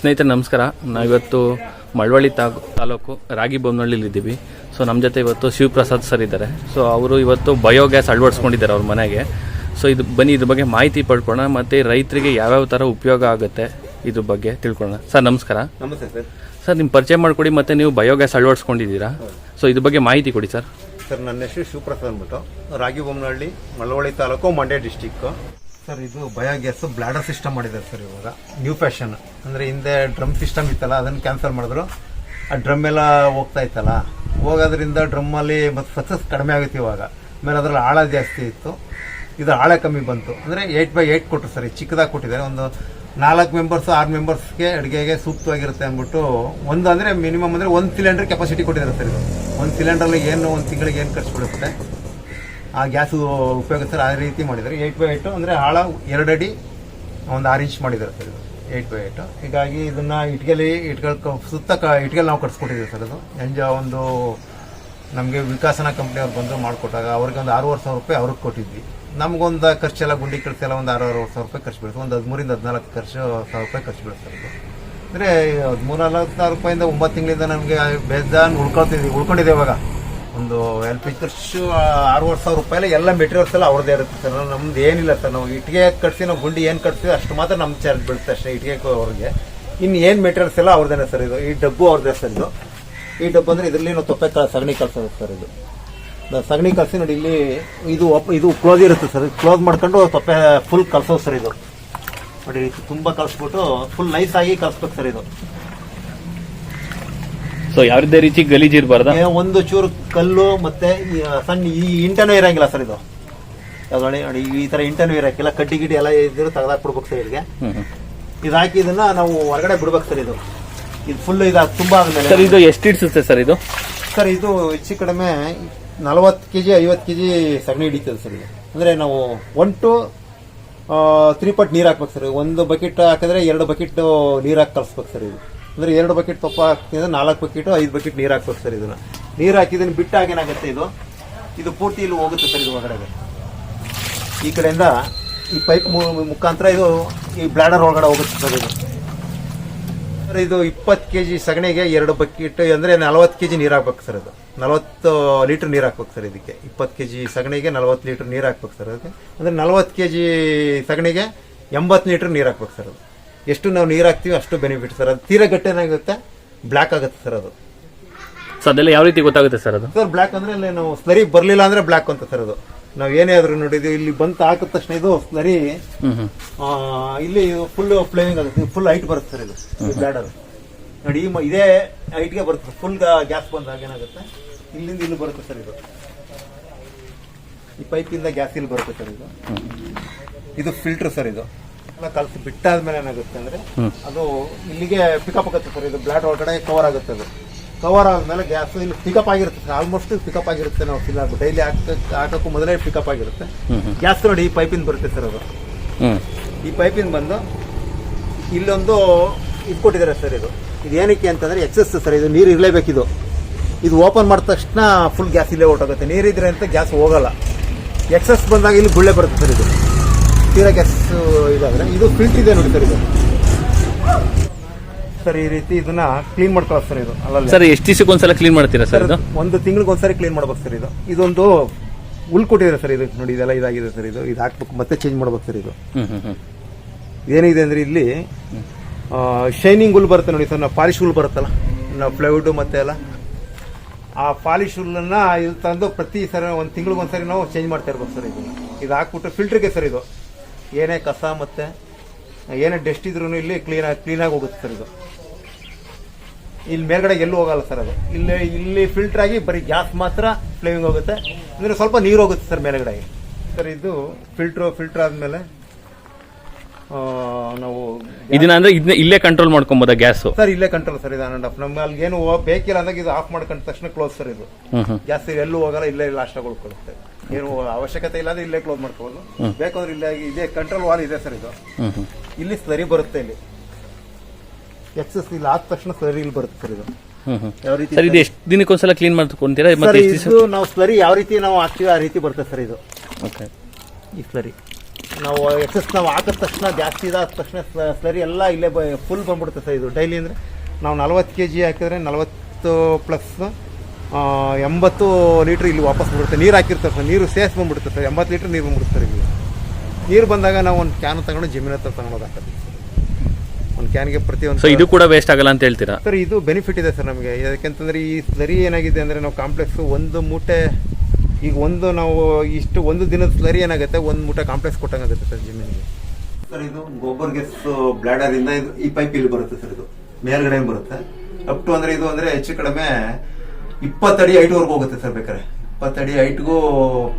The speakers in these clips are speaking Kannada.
ಸ್ನೇಹಿತರೆ ನಮಸ್ಕಾರ. ನಾವಿವತ್ತು ಮಳವಳ್ಳಿ ತಾ ತಾಲೂಕು ರಾಗಿ ಬೊಮ್ಮನಹಳ್ಳಿಲಿ ಇದ್ದೀವಿ. ಸೊ ನಮ್ಮ ಜೊತೆ ಇವತ್ತು ಶಿವಪ್ರಸಾದ್ ಸರ್ ಇದ್ದಾರೆ. ಸೊ ಅವರು ಇವತ್ತು ಬಯೋಗ್ಯಾಸ್ ಅಳವಡಿಸ್ಕೊಂಡಿದ್ದಾರೆ ಅವ್ರ ಮನೆಗೆ. ಸೊ ಇದು ಬನ್ನಿ ಇದ್ರ ಬಗ್ಗೆ ಮಾಹಿತಿ ಪಡ್ಕೊಳ್ಳೋಣ ಮತ್ತು ರೈತರಿಗೆ ಯಾವ್ಯಾವ ಥರ ಉಪಯೋಗ ಆಗುತ್ತೆ ಇದ್ರ ಬಗ್ಗೆ ತಿಳ್ಕೊಳ್ಳೋಣ. ಸರ್ ನಮಸ್ಕಾರ. ನಮಸ್ತೆ ಸರ್. ಸರ್ ನಿಮ್ಮ ಪರಿಚಯ ಮಾಡಿಕೊಡಿ ಮತ್ತು ನೀವು ಬಯೋಗ್ಯಾಸ್ ಅಳವಡಿಸ್ಕೊಂಡಿದ್ದೀರಾ? ಸೊ ಇದ್ರ ಬಗ್ಗೆ ಮಾಹಿತಿ ಕೊಡಿ ಸರ್. ಸರ್ ನನ್ನ ಹೆಸರು ಶಿವಪ್ರಸಾದ್ ಅಂದ್ಬಿಟ್ಟು. ರಾಗಿ ಬೊಮ್ಮನಹಳ್ಳಿ ಮಳವಳ್ಳಿ ತಾಲೂಕು ಮಂಡ್ಯ ಡಿಸ್ಟಿಕ್ ಸರ್, ಇದು ಬಯೋಗ್ಯಾಸ್ ಬ್ಲಾಡರ್ ಸಿಸ್ಟಮ್ ಮಾಡಿದ್ದಾರೆ ಸರ್ ಇವಾಗ. ನ್ಯೂ ಫ್ಯಾಷನ್ ಅಂದರೆ ಹಿಂದೆ ಡ್ರಮ್ ಸಿಸ್ಟಮ್ ಇತ್ತಲ್ಲ, ಅದನ್ನು ಕ್ಯಾನ್ಸಲ್ ಮಾಡಿದ್ರು. ಆ ಡ್ರಮ್ ಎಲ್ಲ ಹೋಗ್ತಾ ಇತ್ತಲ್ಲ. ಹೋಗೋದ್ರಿಂದ ಡ್ರಮ್ಮಲ್ಲಿ ಮತ್ತು ಸಕ್ಸಸ್ ಕಡಿಮೆ ಆಗುತ್ತೆ ಇವಾಗ. ಆಮೇಲೆ ಅದ್ರಲ್ಲಿ ಆಳ ಜಾಸ್ತಿ ಇತ್ತು. ಇದು ಆಳ ಕಮ್ಮಿ ಬಂತು. ಅಂದರೆ ಏಯ್ಟ್ ಬೈ ಏಯ್ಟ್ ಕೊಟ್ಟರು ಸರ್ ಚಿಕ್ಕದಾಗಿ ಕೊಟ್ಟಿದ್ದಾರೆ. ಒಂದು ನಾಲ್ಕು ಮೆಂಬರ್ಸ್ ಆರು ಮೆಂಬರ್ಸ್ಗೆ ಅಡುಗೆಗೆ ಸೂಕ್ತವಾಗಿರುತ್ತೆ ಅಂದ್ಬಿಟ್ಟು ಒಂದು ಅಂದರೆ ಮಿನಿಮಮ್ ಅಂದರೆ ಒಂದು ಸಿಲಿಂಡರ್ ಕೆಪಾಸಿಟಿ ಕೊಟ್ಟಿದ್ದಾರೆ ಸರ್ ಇದು. ಒಂದು ಸಿಲಿಂಡರ್ಲಿ ಏನು, ಒಂದು ತಿಂಗಳಿಗೆ ಏನು ಖರ್ಚು ಬೀಳುತ್ತೆ? ಆ ಗ್ಯಾಸು ಉಪಯೋಗಿಸ್ತಾರೆ ಆ ರೀತಿ ಮಾಡಿದ್ದಾರೆ. ಏಯ್ಟ್ ಬೈ ಏಯ್ಟು ಅಂದರೆ ಆಳ ಎರಡು ಅಡಿ ಒಂದು ಆರು ಇಂಚ್ ಮಾಡಿದ್ದಾರೆ ಸರ್ ಇದು. ಏಯ್ಟ್ ಬೈ ಏಯ್ಟು ಹೀಗಾಗಿ ಇದನ್ನು ಇಟ್ಗೆಲಿ, ಇಟ್ಗಲ್ ಸುತ್ತ ಕ, ಇಟ್ಗೆಲಿ ನಾವು ಕಟ್ಸ್ಕೊಟ್ಟಿದ್ದೀವಿ ಸರ್ ಅದು ಎಂಜ ಒಂದು ನಮಗೆ ವಿಕಾಸನ ಕಂಪ್ನಿಯವ್ರು ಬಂದು ಮಾಡಿಕೊಟ್ಟಾಗ ಅವ್ರಿಗೆ ಒಂದು ಆರೂವರೆ ಸಾವಿರ ರೂಪಾಯಿ ಅವ್ರಿಗೆ ಕೊಟ್ಟಿದ್ವಿ. ನಮಗೊಂದು ಖರ್ಚೆಲ್ಲ ಗುಂಡಿ ಖರ್ಚೆಲ್ಲ ಒಂದು ಆರೂವರೆ ಸಾವಿರ ರೂಪಾಯಿ ಖರ್ಚು ಬೀಳ್ತು ಒಂದು ಹದಿಮೂರಿಂದ ಹದಿನಾಲ್ಕು ಖರ್ಚು, ಸಾವಿರ ರೂಪಾಯಿ ಖರ್ಚು ಬೀಳ್ತಾರೆ ಅಂದರೆ ಹದಿಮೂರು, ನಲ್ವತ್ತು ಸಾವಿರ ರೂಪಾಯಿಂದ ಒಂಬತ್ತು ತಿಂಗಳಿಂದ ನಮಗೆ ಬೇಜಾನ್ ಉಳ್ಕೊಳ್ತಿದ್ವಿ ಉಳ್ಕೊಂಡಿದೆ ಇವಾಗ. ಒಂದು ಎಲ್ ಪಿ ಖರ್ಚು ಆರೂವರೆ ಸಾವಿರ ರೂಪಾಯಿ ಎಲ್ಲ ಮೆಟೀರಿಯಲ್ಸ್ ಎಲ್ಲ ಅವ್ರದ್ದೇ ಇರುತ್ತೆ ಸರ್ ನಮ್ದು ಏನಿಲ್ಲ ಸರ್ ನಾವು ಇಟ್ಟಿಗೆ ಕಟ್ಸಿ, ನಾವು ಗುಂಡಿ ಏನು ಕಟ್ತೀವಿ ಅಷ್ಟು ಮಾತ್ರ ನಮ್ಮ ಚಾರ್ಜ್ ಬೀಳುತ್ತೆ ಅಷ್ಟೇ ಇಟ್ಟಿಗೆ ಅವ್ರಿಗೆ. ಇನ್ನು ಏನು ಮೆಟೀರಿಯಲ್ಸ್ ಎಲ್ಲ ಅವ್ರದ್ದೇನೆ ಸರ್ ಇದು. ಈ ಡಬ್ಬು ಅವ್ರದ್ದೇ ಸರ್ ಇದು. ಈ ಡಬ್ಬು ಅಂದರೆ ಇದರಲ್ಲಿ ನಾವು ತೊಪ್ಪೆ ಕ- ಸಗಣಿ ಕಳ್ಸೋದು ಸರ್ ಇದು. ಸಗಣಿ ಕಲಸಿ ನೋಡಿ ಇಲ್ಲಿ ಇದು ಇದು ಕ್ಲೋಸ್ ಇರುತ್ತೆ ಸರ್ ಕ್ಲೋಸ್ ಮಾಡ್ಕೊಂಡು ತೊಪ್ಪೆ ಫುಲ್ ಕಲ್ಸೋದು ಸರ್ ಇದು. ನೋಡಿ, ತುಂಬ ತುಂಬಾ ಕಲ್ಸ್ಬಿಟ್ಟು ಫುಲ್ ನೈಸ್ ಆಗಿ ಕಲಿಸ್ಬೇಕು ಸರ್ ಇದು. ಸೊ ಯಾವ್ದೇ ರೀತಿ ಗಲೀಜ್ ಇರಬಾರ್ದ? ಏ, ಒಂದು ಚೂರು ಕಲ್ಲು ಮತ್ತೆ ಈ ಸಣ್ಣ ಈ ಇಂಟನೂ ಇರಂಗಿಲ್ಲ ಸರ್ ಇದು. ಯಾವ್ದು ನೋಡಿ ನೋಡಿ ಈ ತರ ಇಂಟನೂ ಇರಕ್ಕಿಲ್ಲ. ಕಡ್ಡಿ ಗಿಡ್ಡಿ ಎಲ್ಲ ಇದ್ರು ತೆಗೆದಾಕ್ಬಿಡ್ಬೇಕು ಸರ್ ಇಲ್ಲಿಗೆ ಇದು ಹಾಕಿ ಇದನ್ನ ನಾವು ಹೊರಗಡೆ ಬಿಡ್ಬೇಕು ಸರ್ ಇದು. ಇದು ಫುಲ್ ಇದು ತುಂಬಾ ಸರ್ ಇದು ಎಷ್ಟು ಇಡ್ಸುತ್ತೆ ಸರ್ ಇದು? ಸರ್ ಇದು ಹೆಚ್ಚು ಕಡಿಮೆ ನಲವತ್ತು ಕೆಜಿ ಐವತ್ತು ಕೆಜಿ ಸಗಣಿ ಹಿಡಿತದೆ ಸರ್ ಇದು. ಅಂದ್ರೆ ನಾವು ಒನ್ ಟು ತ್ರೀ ಪಟ್ ನೀರು ಹಾಕ್ಬೇಕು ಸರ್. ಒಂದು ಬಕೆಟ್ ಹಾಕಿದ್ರೆ ಎರಡು ಬಕೆಟ್ ನೀರು ಹಾಕಿ ಕಲಿಸ್ಬೇಕು ಸರ್ ಇದು. ಅಂದ್ರೆ ಎರಡು ಬಕೆಟ್ ತಪ್ಪ ಹಾಕ್ತೀನಿ ನಾಲ್ಕು ಬಕೆಟ್, ಐದು ಬಕೆಟ್ ನೀರು ಹಾಕ್ಬೇಕು ಸರ್ ಇದನ್ನ. ನೀರು ಹಾಕಿದ್ರೆ ಬಿಟ್ಟಾಗ ಏನಾಗುತ್ತೆ ಇದು? ಇದು ಪೂರ್ತಿ ಇಲ್ಲಿ ಹೋಗುತ್ತೆ ಸರ್ ಇದು ಒಳಗಡೆ. ಈ ಕಡೆಯಿಂದ ಈ ಪೈಪ್ ಮುಖಾಂತರ ಇದು ಈ ಬ್ಲಾಡರ್ ಒಳಗಡೆ ಹೋಗುತ್ತೆ ಸರ್ ಇದು. ಸರ್ ಇದು ಇಪ್ಪತ್ತು ಕೆ ಜಿ ಸಗಣಿಗೆ ಎರಡು ಬಕೆಟ್, ಅಂದರೆ ನಲವತ್ತು ಕೆ ಜಿ ನೀರು ಹಾಕ್ಬೇಕು ಸರ್ ಅದು. ನಲವತ್ತು ಲೀಟ್ರ್ ನೀರು ಹಾಕ್ಬೇಕು ಸರ್ ಇದಕ್ಕೆ. ಇಪ್ಪತ್ತು ಕೆ ಜಿ ಸಗಣಿಗೆ ನಲವತ್ತು ಲೀಟ್ರ್ ನೀರು ಹಾಕ್ಬೇಕು ಸರ್ ಅದಕ್ಕೆ. ಅಂದರೆ ನಲವತ್ತು ಕೆ ಜಿ ಸಗಣಿಗೆ ಎಂಬತ್ತು ಲೀಟ್ರ್ ನೀರು ಹಾಕ್ಬೇಕು ಸರ್ ಅದು. ಎಷ್ಟು ನಾವು ನೀರು ಹಾಕ್ತೀವಿ ಅಷ್ಟು ಬೆನಿಫಿಟ್ ಸರ್ ಅದು ತೀರಾ ಗಟ್ಟೆನಾಗುತ್ತೆ ಬ್ಲ್ಯಾಕ್ ಆಗುತ್ತೆ ಸರ್ ಅದು. ಸರ್ ಅದೆಲ್ಲ ಯಾವ ರೀತಿ ಗೊತ್ತಾಗುತ್ತೆ ಸರ್ ಅದು? ಸರ್ ಬ್ಲ್ಯಾಕ್ ಅಂದ್ರೆ ಇಲ್ಲಿ ನಾವು ಸ್ಲರಿ ಬರಲಿಲ್ಲ ಅಂದ್ರೆ ಬ್ಲ್ಯಾಕ್ ಅಂತ ಸರ್ ಅದು. ನಾವು ಏನೇ ಆದ್ರೂ ನೋಡಿದ್ವಿ ಇಲ್ಲಿ ಬಂತ ಹಾಕಿದ ತಕ್ಷಣ ಇದು ಸ್ಲರಿ ಆ, ಇಲ್ಲಿ ಫುಲ್ ಫ್ಲೇವಿಂಗ್ ಆಗುತ್ತೆ ಫುಲ್ ಹೈಟ್ ಬರುತ್ತೆ ಸರ್ ಇದು ಬ್ಲಾಡರ್ ನೋಡಿ ಈ ಮ- ಇದೇ ಹೈಟ್ಗೆ ಬರುತ್ತೆ ಫುಲ್ ಗ್ಯಾಸ್ ಬಂದಾಗ ಏನಾಗುತ್ತೆ? ಇಲ್ಲಿಂದ ಇಲ್ಲಿ ಬರುತ್ತೆ ಸರ್ ಇದು. ಈ ಪೈಪಿಂದ ಗ್ಯಾಸ್ ಇಲ್ಲಿ ಬರುತ್ತೆ ಸರ್ ಇದು. ಇದು ಫಿಲ್ಟರ್ ಸರ್ ಇದು. ಕಲಸಿ ಬಿಟ್ಟಾದ್ಮೇಲೆ ಏನಾಗುತ್ತೆ ಅಂದ್ರೆ ಅದು ಇಲ್ಲಿಗೆ ಪಿಕಪ್ ಆಗುತ್ತೆ ಸರ್ ಇದು ಬ್ಲಾಡ್ ಒಳಗಡೆ ಕವರ್ ಆಗುತ್ತೆ ಅದು. ಕವರ್ ಆದ್ಮೇಲೆ ಗ್ಯಾಸ್ ಇಲ್ಲಿ ಪಿಕಪ್ ಆಗಿರುತ್ತೆ ಸರ್ ಆಲ್ಮೋಸ್ಟ್ ಪಿಕಪ್ ಆಗಿರುತ್ತೆ ನಾವು ಫಿಲ್ ಆಗ್ಬಿಟ್ಟು. ಡೈಲಿ ಹಾಕಕ್ಕೆ ಹಾಕಕ್ಕೂ ಮೊದಲೇ ಪಿಕಪ್ ಆಗಿರುತ್ತೆ. ಗ್ಯಾಸ್ ನೋಡಿ ಈ ಪೈಪಿಂದ ಬರುತ್ತೆ ಸರ್ ಅದು. ಈ ಪೈಪಿಂದ ಬಂದು ಇಲ್ಲೊಂದು ಇದು ಕೊಟ್ಟಿದ್ದಾರೆ ಸರ್ ಇದು. ಇದು ಏನಕ್ಕೆ ಅಂತಂದ್ರೆ ಎಕ್ಸಸ್ ಸರ್ ಇದು ನೀರು ಇರಲೇಬೇಕಿದು ಇದು. ಓಪನ್ ಮಾಡಿದ ತಕ್ಷಣ ಫುಲ್ ಗ್ಯಾಸ್ ಇಲ್ಲೇ ಹೊರಟೋಗುತ್ತೆ. ನೀರಿದ್ರೆ ಅಂತ ಗ್ಯಾಸ್ ಹೋಗಲ್ಲ. ಎಕ್ಸಸ್ ಬಂದಾಗ ಇಲ್ಲಿ ಗುಳ್ಳೆ ಬರುತ್ತೆ ಸರ್ ಇದು. ತೀರಾ ಗ್ಯಾಸ್ ಇದಾದ್ರೆ. ಇದು ಫಿಲ್ಟ್ ಇದೆ ನೋಡಿ ಸರ್ ಇದು. ಸರ್ ಈ ರೀತಿ ಇದನ್ನ ಕ್ಲೀನ್ ಮಾಡ್ಕೊಳ್ಳೋದು ಸರ್ ಇದು ಅಲ್ಲ ಸರ್ ಎಷ್ಟು ದಿವಸಕ್ಕೆ ಒಂದ್ಸಲ ಕ್ಲೀನ್ ಮಾಡ್ತೀರಾ ಸರ್ ಇದು? ಒಂದು ತಿಂಗಳಿಗೆ ಒಂದ್ಸರಿ ಕ್ಲೀನ್ ಮಾಡ್ಬೇಕು ಸರ್ ಇದು. ಇದೊಂದು ಹುಲ್ ಕೊಟ್ಟಿದ್ದಾರೆ ಸರ್ ಇದು. ನೋಡಿ ಇದೆಲ್ಲ ಇದಾಗಿದೆ ಸರ್ ಇದು. ಇದು ಹಾಕ್ಬೇಕು ಮತ್ತೆ ಚೇಂಜ್ ಮಾಡ್ಬೇಕು ಸರ್ ಇದು. ಏನಿದೆ ಅಂದ್ರೆ ಇಲ್ಲಿ ಶೈನಿಂಗ್ ಹುಲ್ ಬರುತ್ತೆ ನೋಡಿ ಸರ್. ನಾವು ಪಾಲಿಶ್ ಹುಲ್ ಬರುತ್ತಲ್ಲ ನಾವು ಪ್ಲೈವುಡ್ ಮತ್ತೆ ಎಲ್ಲ. ಆ ಪಾಲಿಶ್ ಹುಲ್ಲನ್ನ ಇದು ತಂದು ಪ್ರತಿ ಸರಿ ಒಂದು ತಿಂಗಳಿಗೆ ಒಂದ್ಸರಿ ನಾವು ಚೇಂಜ್ ಮಾಡ್ತಾ ಇರ್ಬೇಕು ಸರ್ ಇದು. ಇದು ಹಾಕ್ಬಿಟ್ಟು ಫಿಲ್ಟರ್ಗೆ ಸರ್ ಇದು. ಏನೇ ಕಸ ಮತ್ತೆ, ಏನೇ ಡಸ್ಟ್ ಇದ್ರೂ ಇಲ್ಲಿ ಕ್ಲೀನ್ ಕ್ಲೀನಾಗಿ ಹೋಗುತ್ತೆ ಸರ್ ಇದು. ಇಲ್ಲಿ ಮೇಲ್ಗಡೆ ಎಲ್ಲೂ ಹೋಗಲ್ಲ ಸರ್ ಅದು. ಇಲ್ಲಿ ಇಲ್ಲಿ ಫಿಲ್ಟರ್ ಆಗಿ ಬರೀ ಗ್ಯಾಸ್ ಮಾತ್ರ ಫ್ಲೇವಿಂಗ್ ಹೋಗುತ್ತೆ. ಅಂದರೆ ಸ್ವಲ್ಪ ನೀರು ಹೋಗುತ್ತೆ ಸರ್ ಮೇಲ್ಗಡೆ. ಸರ್ ಇದು ಫಿಲ್ಟ್ರು ಫಿಲ್ಟರ್ ಆದ್ಮೇಲೆ ನಾವು ಇದನ್ನ ಅಂದ್ರೆ ಇದನ್ನ ಇಲ್ಲೇ ಕಂಟ್ರೋಲ್ ಮಾಡ್ಕೊಬೋದಾ ಗ್ಯಾಸ್ ಸರ್ ಇಲ್ಲೇ ಕಂಟ್ರೋಲ್ ಸರ್ ಇದು ಆನ್ ಆಫ್ ನಮ್ಗೆ ಅಲ್ಲಿ ಏನು ಬೇಕಿಲ್ಲ ಅಂದಾಗ ಇದು ಆಫ್ ಮಾಡ್ಕೊಂಡ ತಕ್ಷಣ ಕ್ಲೋಸ್ ಸರ್ ಇದು. ಗ್ಯಾಸ್ ಎಲ್ಲೂ ಹೋಗಲ್ಲ ಇಲ್ಲೇ ಲಾಸ್ಟ್ ಉಳ್ಕೊಳ್ಳುತ್ತೆ. ಏನು ಅವಶ್ಯಕತೆ ಇಲ್ಲ ಅಂದ್ರೆ ಇಲ್ಲೇ ಕ್ಲೋಸ್ ಮಾಡ್ಕೋಬೋದು. ಬೇಕಾದ್ರೆ ಇಲ್ಲೇ ಇದೇ ಕಂಟ್ರೋಲ್ ವಾಲ್ ಇದೆ ಸರ್ ಇದು. ಇಲ್ಲಿ ಸ್ಲರಿ ಬರುತ್ತೆ ಇಲ್ಲಿ. ಎಕ್ಸಸ್ ಇಲ್ಲಿ ಆದ ತಕ್ಷಣ ಸ್ಲರಿ ಇಲ್ಲಿ ಬರುತ್ತೆ ಸರ್ ಇದು. ಸರ್ ಇದು ಎಷ್ಟು ದಿನಕ್ಕೊಂದ್ಸಲ ಕ್ಲೀನ್ ಮಾಡ್ಕೊಂತೀರಾ? ಸರ್ ನಾವು ಸ್ಲರಿ ಯಾವ ರೀತಿ ನಾವು ಹಾಕ್ತೀವಿ ಆ ರೀತಿ ಬರುತ್ತೆ ಸರ್ ಇದು. ಓಕೆ ಈ ಸ್ಲರಿ ನಾವು ಎಕ್ಸಸ್ ನಾವು ಹಾಕಿದ ತಕ್ಷಣ ಜಾಸ್ತಿ ಇದಾದ ತಕ್ಷಣ ಸ್ಲರಿ ಎಲ್ಲ ಇಲ್ಲೇ ಫುಲ್ ಬಂದ್ಬಿಡುತ್ತೆ ಸರ್ ಇದು. ಡೈಲಿ ಅಂದರೆ ನಾವು ನಲ್ವತ್ತು ಕೆ ಜಿ ಹಾಕಿದ್ರೆ ನಲ್ವತ್ತು ಪ್ಲಸ್ ಎಂಬತ್ತು ಲೀಟ್ರ್ ಇಲ್ಲಿ ವಾಪಸ್ ಬಂದ್ಬಿಡುತ್ತೆ. ನೀರು ಹಾಕಿರ್ತಾರೆ ಸರ್ ನೀರು ಸೇಸ್ ಬಂದ್ಬಿಡುತ್ತೆ ಸರ್ ಎಂಬತ್ತು ಲೀಟ್ರ್ ನೀರು ಬಂದ್ಬಿಡುತ್ತೆ ಸರ್ ಇಲ್ಲಿ. ನೀರು ಬಂದಾಗ ನಾವು ಒಂದು ಕ್ಯಾನ್ ತಗೊಂಡು ಜಮೀನ ಹತ್ರ ತಗೊಂಡೋಗಿ ಹಾಕೋದು ಒಂದು ಕ್ಯಾನ್ಗೆ ಪ್ರತಿಯೊಂದು ಇದು ಕೂಡ ವೇಸ್ಟ್ ಆಗಲ್ಲ ಅಂತ ಹೇಳ್ತೀರಾ? ಸರ್ ಇದು ಬೆನಿಫಿಟ್ ಇದೆ ಸರ್ ನಮಗೆ. ಯಾಕೆಂತಂದ್ರೆ ಈ ಸ್ಲರಿ ಏನಾಗಿದೆ ಅಂದರೆ ನಾವು ಕಾಂಪ್ಲೆಕ್ಸ್ ಒಂದು ಮೂಟೆ ಈಗ ಒಂದು ನಾವು ಇಷ್ಟು ಒಂದು ದಿನದ ಸ್ಲರಿ ಏನಾಗುತ್ತೆ? ಒಂದು ಮೂಟೆ ಕಾಂಪ್ಲೆಕ್ಸ್ ಕೊಟ್ಟಂಗಾಗುತ್ತೆ ಸರ್ ಜಮೀನಿಗೆ. ಸರ್, ಇದು ಗೋಬರ್ ಗ್ಯಾಸ್ ಬ್ಲಾಡರ್ ಇಂದ ಇದು ಈ ಪೈಪ್ ಇಲ್ಲಿ ಬರುತ್ತೆ ಸರ್ ಇದು. ಮೇಲ್ಗಡೆ ಬರುತ್ತೆ. ಅಪ್ ಟು ಅಂದ್ರೆ ಇದು ಅಂದ್ರೆ ಹೆಚ್ಚು ಕಡಿಮೆ ಇಪ್ಪತ್ತಡಿ ಹೈಟ್ವರೆಗೂ ಹೋಗುತ್ತೆ ಸರ್ ಬೇಕಾದ್ರೆ. ಇಪ್ಪತ್ತಡಿ ಹೈಟ್ಗೂ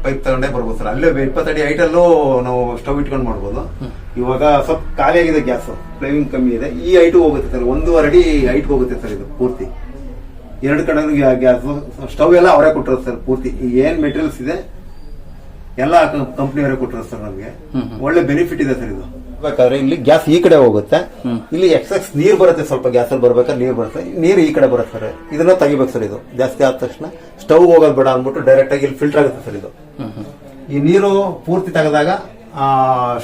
ಪೈಪ್ ತಗೊಂಡೇ ಬರ್ಬೋದು ಸರ್. ಅಲ್ಲೇ ಇಪ್ಪತ್ತಡಿ ಹೈಟಲ್ಲೂ ನಾವು ಸ್ಟವ್ ಇಟ್ಕೊಂಡು ಮಾಡ್ಬೋದು. ಇವಾಗ ಸ್ವಲ್ಪ ಖಾಲಿ ಆಗಿದೆ ಗ್ಯಾಸ್. ಫ್ಲೇಮಿಂಗ್ ಕಮ್ಮಿ ಇದೆ. ಈ ಹೈಟ್ ಹೋಗುತ್ತೆ ಸರ್. ಒಂದೂವರೆ ಅಡಿ ಹೈಟ್ ಹೋಗುತ್ತೆ ಸರ್ ಇದು ಪೂರ್ತಿ. ಎರಡು ಕಡೆ ಗ್ಯಾಸ್ ಸ್ಟವ್ ಎಲ್ಲ ಅವರೇ ಕೊಟ್ಟಿರೋದು ಸರ್ ಪೂರ್ತಿ. ಏನ್ ಮೆಟೀರಿಯಲ್ಸ್ ಇದೆ ಎಲ್ಲ ಕಂಪ್ನಿಯವರೇ ಕೊಟ್ಟರು ಸರ್ ನಮಗೆ. ಒಳ್ಳೆ ಬೆನಿಫಿಟ್ ಇದೆ ಸರ್ ಇದು. ಬೇಕಾದ್ರೆ ಇಲ್ಲಿ ಗ್ಯಾಸ್ ಈ ಕಡೆ ಹೋಗುತ್ತೆ. ಇಲ್ಲಿ ಎಕ್ಸೆಸ್ ನೀರ್ ಬರುತ್ತೆ ಸ್ವಲ್ಪ ಗ್ಯಾಸ್ ಅಲ್ಲಿ ಬರ್ಬೇಕಾದ್ರೆ ನೀರ್ ಬರುತ್ತೆ. ನೀರು ಈ ಕಡೆ ಬರುತ್ತೆ ಸರ್. ಇದನ್ನ ತೆಗಿಬೇಕು ಸರ್ ಇದು. ಜಾಸ್ತಿ ಆದ ತಕ್ಷಣ ಸ್ಟವ್ ಹೋಗೋದು ಬೇಡ ಅಂದ್ಬಿಟ್ಟು ಡೈರೆಕ್ಟ್ ಆಗಿ ಇಲ್ಲಿ ಫಿಲ್ಟರ್ ಆಗುತ್ತೆ ಸರ್ ಇದು. ಈ ನೀರು ಪೂರ್ತಿ ತೆಗೆದಾಗ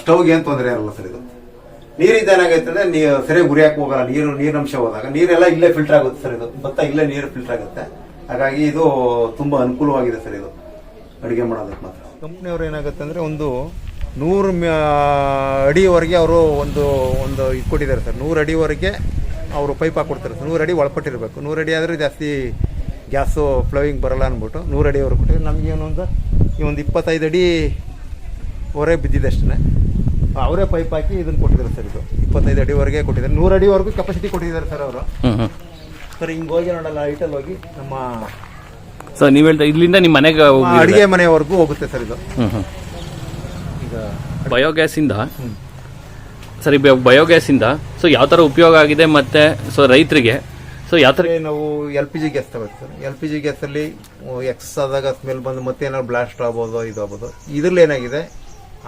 ಸ್ಟವ್ಗೆ ಏನ್ ತೊಂದರೆ ಇರಲ್ಲ ಸರ್ ಇದು. ನೀರಿಂದ ಏನಾಗೈತೆ ಅಂದ್ರೆ ನೀವು ಸರಿಯಾಗಿ ಉರಿಯಕ್ಕೆ ಹೋಗಲ್ಲ, ನೀರು ನೀರಿನಂಶ ಹೋದಾಗ. ನೀರೆಲ್ಲ ಇಲ್ಲೇ ಫಿಲ್ಟರ್ ಆಗುತ್ತೆ ಸರ್ ಇದು. ಭತ್ತ ಇಲ್ಲೇ ನೀರು ಫಿಲ್ಟರ್ ಆಗುತ್ತೆ. ಹಾಗಾಗಿ ಇದು ತುಂಬಾ ಅನುಕೂಲವಾಗಿದೆ ಸರ್ ಇದು. ಅಡಿಗೆ ಮಾಡೋದಕ್ಕೆ ಮಾತ್ರ. ಕಂಪ್ನಿಯವ್ರು ಏನಾಗುತ್ತೆ ಅಂದ್ರೆ ಒಂದು ನೂರು ಅಡಿವರೆಗೆ ಅವರು ಒಂದು ಒಂದು ಇದು ಕೊಟ್ಟಿದ್ದಾರೆ ಸರ್. ನೂರು ಅಡಿವರೆಗೆ ಅವರು ಪೈಪ್ ಹಾಕೊಡ್ತಾರೆ ಸರ್. ನೂರು ಅಡಿ ಒಳಪಟ್ಟಿರಬೇಕು. ನೂರು ಅಡಿ ಆದರೆ ಜಾಸ್ತಿ ಗ್ಯಾಸು ಫ್ಲೋಯಿಂಗ್ ಬರಲ್ಲ ಅಂದ್ಬಿಟ್ಟು ನೂರು ಅಡಿವರೆಗೆ ಕೊಟ್ಟಿದ್ದಾರೆ. ನಮಗೆ ಏನೊಂದು ಈ ಒಂದು ಇಪ್ಪತ್ತೈದು ಅಡಿ ಹೊರೆ ಬಿದ್ದಿದೆ ಅವರೇ ಪೈಪ್ ಹಾಕಿ ಇದನ್ನು ಕೊಟ್ಟಿದ್ದಾರೆ ಸರ್ ಇದು. ಇಪ್ಪತ್ತೈದು ಅಡಿವರೆಗೆ ಕೊಟ್ಟಿದ್ದಾರೆ. ನೂರು ಅಡಿವರೆಗೂ ಕೆಪಾಸಿಟಿ ಕೊಟ್ಟಿದ್ದಾರೆ ಸರ್ ಅವರು. ಸರ್ ಹಿಂಗೆ ಹೋಗಿ ನೋಡಲ್ಲ ಹೈಟಲ್ಲಿ ಹೋಗಿ ನಮ್ಮ ಸರ್ ನೀವು ಹೇಳ್ತಾ ಇಲ್ಲಿಂದ ನಿಮ್ಮ ಮನೆಗೆ ಅಡುಗೆ ಮನೆವರೆಗೂ ಹೋಗುತ್ತೆ ಸರ್ ಇದು. ಈಗ ಬಯೋಗ್ಯಾಸಿಂದ ಸರಿ ಬಯೋಗ್ಯಾಸಿಂದ ಸೊ ಯಾವ ಥರ ಉಪಯೋಗ ಆಗಿದೆ ಮತ್ತೆ ಸೊ ರೈತರಿಗೆ? ಸೊ ಯಾವ ಥರ ನಾವು ಎಲ್ ಪಿ ಜಿ ಗ್ಯಾಸ್ ತಗೋತೀವಿ ಸರ್ ಎಲ್ ಪಿ ಜಿ ಗ್ಯಾಸಲ್ಲಿ ಎಕ್ಸ್ ಆದಾಗ ಸ್ಮೆಲ್ ಬಂದು ಮತ್ತೆ ಏನಾದ್ರು ಬ್ಲಾಸ್ಟ್ ಆಗ್ಬೋದು ಇದಾಗ್ಬೋದು. ಇದ್ರಲ್ಲಿ ಏನಾಗಿದೆ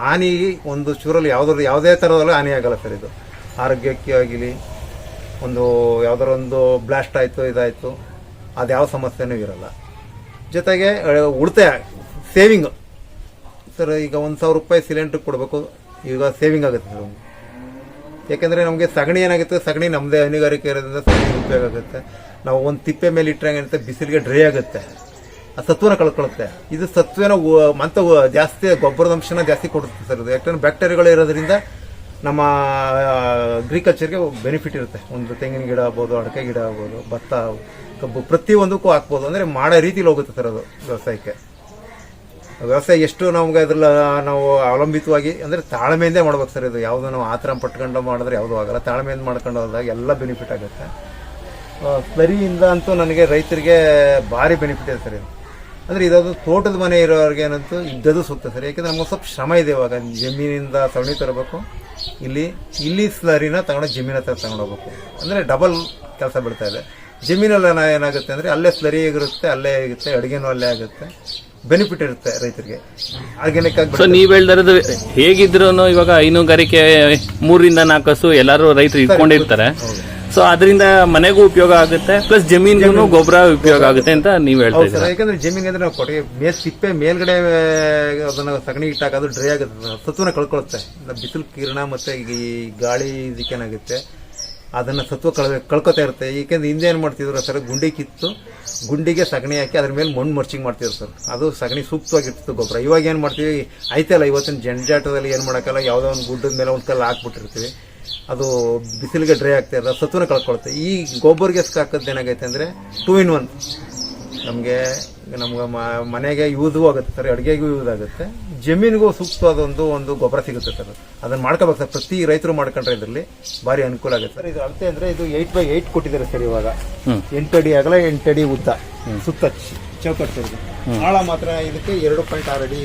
ಹಾನಿ ಒಂದು ಚೂರಲ್ಲಿ ಯಾವ್ದಾದ್ರು ಯಾವುದೇ ಥರದಲ್ಲೂ ಹಾನಿ ಆಗಲ್ಲ ಸರ್ ಇದು. ಆರೋಗ್ಯಕ್ಕೆ ಆಗಲಿ, ಒಂದು ಯಾವ್ದಾರ ಒಂದು ಬ್ಲಾಸ್ಟ್ ಆಯಿತು, ಇದಾಯಿತು, ಅದು ಯಾವ ಸಮಸ್ಯೆನೂ ಇರಲ್ಲ. ಜೊತೆಗೆ ಉಳಿತಾಯ ಸೇವಿಂಗ್ ಸರ್, ಈಗ ಒಂದು ಸಾವಿರ ರೂಪಾಯಿ ಸಿಲಿಂಡ್ರ್ ಕೊಡಬೇಕು, ಈಗ ಸೇವಿಂಗ್ ಆಗುತ್ತೆ ಸರ್. ಯಾಕೆಂದರೆ ನಮಗೆ ಸಗಣಿ ಏನಾಗುತ್ತೆ, ಸಗಣಿ ನಮ್ಮದೇ ಹೈನುಗಾರಿಕೆ ಇರೋದ್ರಿಂದ ಸಗಣಿ ಉಪಯೋಗ ಆಗುತ್ತೆ. ನಾವು ಒಂದು ತಿಪ್ಪೆ ಮೇಲೆ ಇಟ್ಟರೆ ಏನಾಗುತ್ತೆ, ಬಿಸಿಲಿಗೆ ಡ್ರೈ ಆಗುತ್ತೆ. ಸತ್ವನ ಕಳ್ಕೊಳ್ಳುತ್ತೆ ಇದು ಸತ್ವನ ಮಂತ ಮತ್ತೆ ಜಾಸ್ತಿ ಗೊಬ್ಬರದ ಅಂಶನ ಜಾಸ್ತಿ ಕೊಡುತ್ತೆ ಸರ್ ಇದು ಯಾಕಂದ್ರೆ ಬ್ಯಾಕ್ಟೀರಿಯಾಗಳು ಇರೋದ್ರಿಂದ ನಮ್ಮ ಅಗ್ರಿಕಲ್ಚರ್ಗೆ ಬೆನಿಫಿಟ್ ಇರುತ್ತೆ. ಒಂದು ತೆಂಗಿನ ಗಿಡ ಆಗ್ಬೋದು, ಅಡಕೆ ಗಿಡ ಆಗ್ಬೋದು, ಭತ್ತ, ಕಬ್ಬು, ಪ್ರತಿಯೊಂದಕ್ಕೂ ಹಾಕ್ಬೋದು. ಅಂದರೆ ಮಾಡೋ ರೀತಿಲಿ ಹೋಗುತ್ತೆ ಸರ್ ಅದು ವ್ಯವಸಾಯಕ್ಕೆ. ವ್ಯವಸಾಯ ಎಷ್ಟು ನಮ್ಗೆ ಅದ್ರಲ್ಲ ನಾವು ಅವಲಂಬಿತವಾಗಿ, ಅಂದರೆ ತಾಳ್ಮೆಯಿಂದ ಮಾಡ್ಬೇಕು ಸರ್ ಇದು. ಯಾವುದೋ ನಾವು ಆತರ ಪಟ್ಕೊಂಡು ಮಾಡಿದ್ರೆ ಯಾವುದೂ ಆಗಲ್ಲ. ತಾಳ್ಮೆಯಿಂದ ಮಾಡ್ಕೊಂಡು ಹೋದಾಗ ಎಲ್ಲ ಬೆನಿಫಿಟ್ ಆಗುತ್ತೆ. ಸ್ಲರಿಯಿಂದ ಅಂತೂ ನನಗೆ ರೈತರಿಗೆ ಭಾರಿ ಬೆನಿಫಿಟ್ ಇದೆ ಸರ್ ಇದು. ಅಂದರೆ ಇದೊಂದು ತೋಟದ ಮನೆ ಇರೋರಿಗೆ ಏನಂತೂ ಇದ್ದದು ಸೂಕ್ತ ಸರ್. ಯಾಕೆಂದ್ರೆ ನಮ್ಗೆ ಸ್ವಲ್ಪ ಶ್ರಮ ಇದೆ ಇವಾಗ. ಜಮೀನಿಂದ ಸಗಣಿ ತರಬೇಕು. ಇಲ್ಲಿ ಇಲ್ಲಿ ಸ್ಲರಿನ ತಗೊಂಡು ಜಮೀನ ಹತ್ರ ತಗೊಂಡು ಹೋಗ್ಬೇಕು. ಅಂದರೆ ಡಬಲ್ ಕೆಲಸ ಬಿಡ್ತಾ ಇದೆ. ಜಮೀನಲ್ಲಿ ಏನ- ಏನಾಗುತ್ತೆ ಅಂದರೆ ಅಲ್ಲೇ ಸ್ಲರಿ ಆಗಿರುತ್ತೆ ಅಲ್ಲೇ ಆಗುತ್ತೆ ಅಡುಗೆನೂ ಅಲ್ಲೇ ಆಗುತ್ತೆ. ಬೆನಿಫಿಟ್ ಇರುತ್ತೆ ರೈತರಿಗೆ. ಆರ್ಗ್ಯಾನಿಕ್ ಆಗಿ ಸೊ ನೀವು ಹೇಳ್ದಿರೋದು ಹೇಗಿದ್ರು ಇವಾಗ ಹೈನುಗಾರಿಕೆ ಮೂರಿಂದ ನಾಲ್ಕು ಹಸು ಎಲ್ಲರೂ ರೈತರು ಇಟ್ಕೊಂಡಿರ್ತಾರೆ. ಸೊ ಅದರಿಂದ ಮನೆಗೂ ಉಪಯೋಗ ಆಗುತ್ತೆ ಪ್ಲಸ್ ಜಮೀನ್ಗೂ ಗೊಬ್ಬರ ಉಪಯೋಗ ಆಗುತ್ತೆ ಅಂತ ನೀವ್ ಹೇಳ್ತಾ ಹೌದು ಇದ್ದೀರಾ? ಸರ್ ಯಾಕಂದ್ರೆ ಜಮೀನ್ ಅಂದ್ರೆ ನಾವು ಕೊಟ್ಟಿಗೆ ಮೇಲ್ ಸಿಪ್ಪೆ ಮೇಲ್ಗಡೆ ಅದನ್ನ ಸಗಣಿ ಇಟ್ಟಾಗ ಅದು ಡ್ರೈ ಆಗುತ್ತೆ ಸತ್ವನ ಕಳ್ಕೊಳುತ್ತೆ. ಬಿಸಿಲು ಕಿರಣ ಮತ್ತೆ ಈ ಗಾಳಿ ಇದಕ್ಕೇನಾಗುತ್ತೆ ಅದನ್ನ ಸತ್ವ ಕಳ್ ಕಳ್ಕೊತಾ ಇರುತ್ತೆ. ಏಕೆಂದ್ರೆ ಹಿಂದೆ ಏನ್ ಮಾಡ್ತಿದ್ರು ಸರ್ ಗುಂಡಿ ಕಿತ್ತು ಗುಂಡಿಗೆ ಸಗಣಿ ಹಾಕಿ ಅದ್ರ ಮೇಲೆ ಮಣ್ಣು ಮರ್ಚಿಂಗ್ ಮಾಡ್ತಿದ್ರು ಸರ್. ಅದು ಸಗಣಿ ಸೂಕ್ತವಾಗಿರ್ತಿತ್ತು ಗೊಬ್ಬರ. ಇವಾಗ ಏನ್ ಮಾಡ್ತೀವಿ ಐತಲ್ಲ ಇವತ್ತಿನ ಜಂಜಾಟದಲ್ಲಿ ಏನ್ ಮಾಡಕ್ಕಲ್ಲ ಯಾವ್ದೋ ಒಂದು ಗುಡ್ಡದ ಮೇಲೆ ಒಂದ್ ಕಲ್ಲು ಹಾಕ್ಬಿಟ್ಟಿರ್ತೀವಿ. ಅದು ಬಿಸಿಲಿಗೆ ಡ್ರೈ ಆಗ್ತಾ ಇರೋದು ಸತ್ವನ ಕಳ್ಕೊಳುತ್ತೆ. ಈ ಗೊಬ್ಬರ ಗ್ಯಾಸ್ ಹಾಕೋದು ಏನಾಗೈತೆ ಅಂದ್ರೆ ಟೂ ಇನ್ ಒನ್ ನಮಗೆ ನಮ್ಗೆ ಮನೆಗೆ ಯೂಸು ಆಗುತ್ತೆ ಸರ್ ಅಡುಗೆಗೂ ಯೂಸ್ ಆಗುತ್ತೆ. ಜಮೀನಿಗೂ ಸೂಕ್ತವಾದ ಒಂದು ಒಂದು ಗೊಬ್ಬರ ಸಿಗುತ್ತೆ ಸರ್. ಅದನ್ನ ಮಾಡ್ಕೋಬೇಕು ಸರ್. ಪ್ರತಿ ರೈತರು ಮಾಡ್ಕೊಂಡ್ರೆ ಇದರಲ್ಲಿ ಭಾರಿ ಅನುಕೂಲ ಆಗುತ್ತೆ ಸರ್. ಇದು ಅಳತೆ ಅಂದ್ರೆ ಇದು ಏಯ್ಟ್ ಬೈ ಏಯ್ಟ್ ಕೊಟ್ಟಿದ್ದಾರೆ ಸರ್ ಇವಾಗ. ಎಂಟು ಅಡಿ ಅಗಲ ಎಂಟು ಅಡಿ ಉದ್ದ. ಸುತ್ತ ಚೌಕಟ್ಟು ಸರ್ ಆಳ ಮಾತ್ರ ಇದಕ್ಕೆ ಎರಡು ಪಾಯಿಂಟ್ ಆರು ಅಡಿ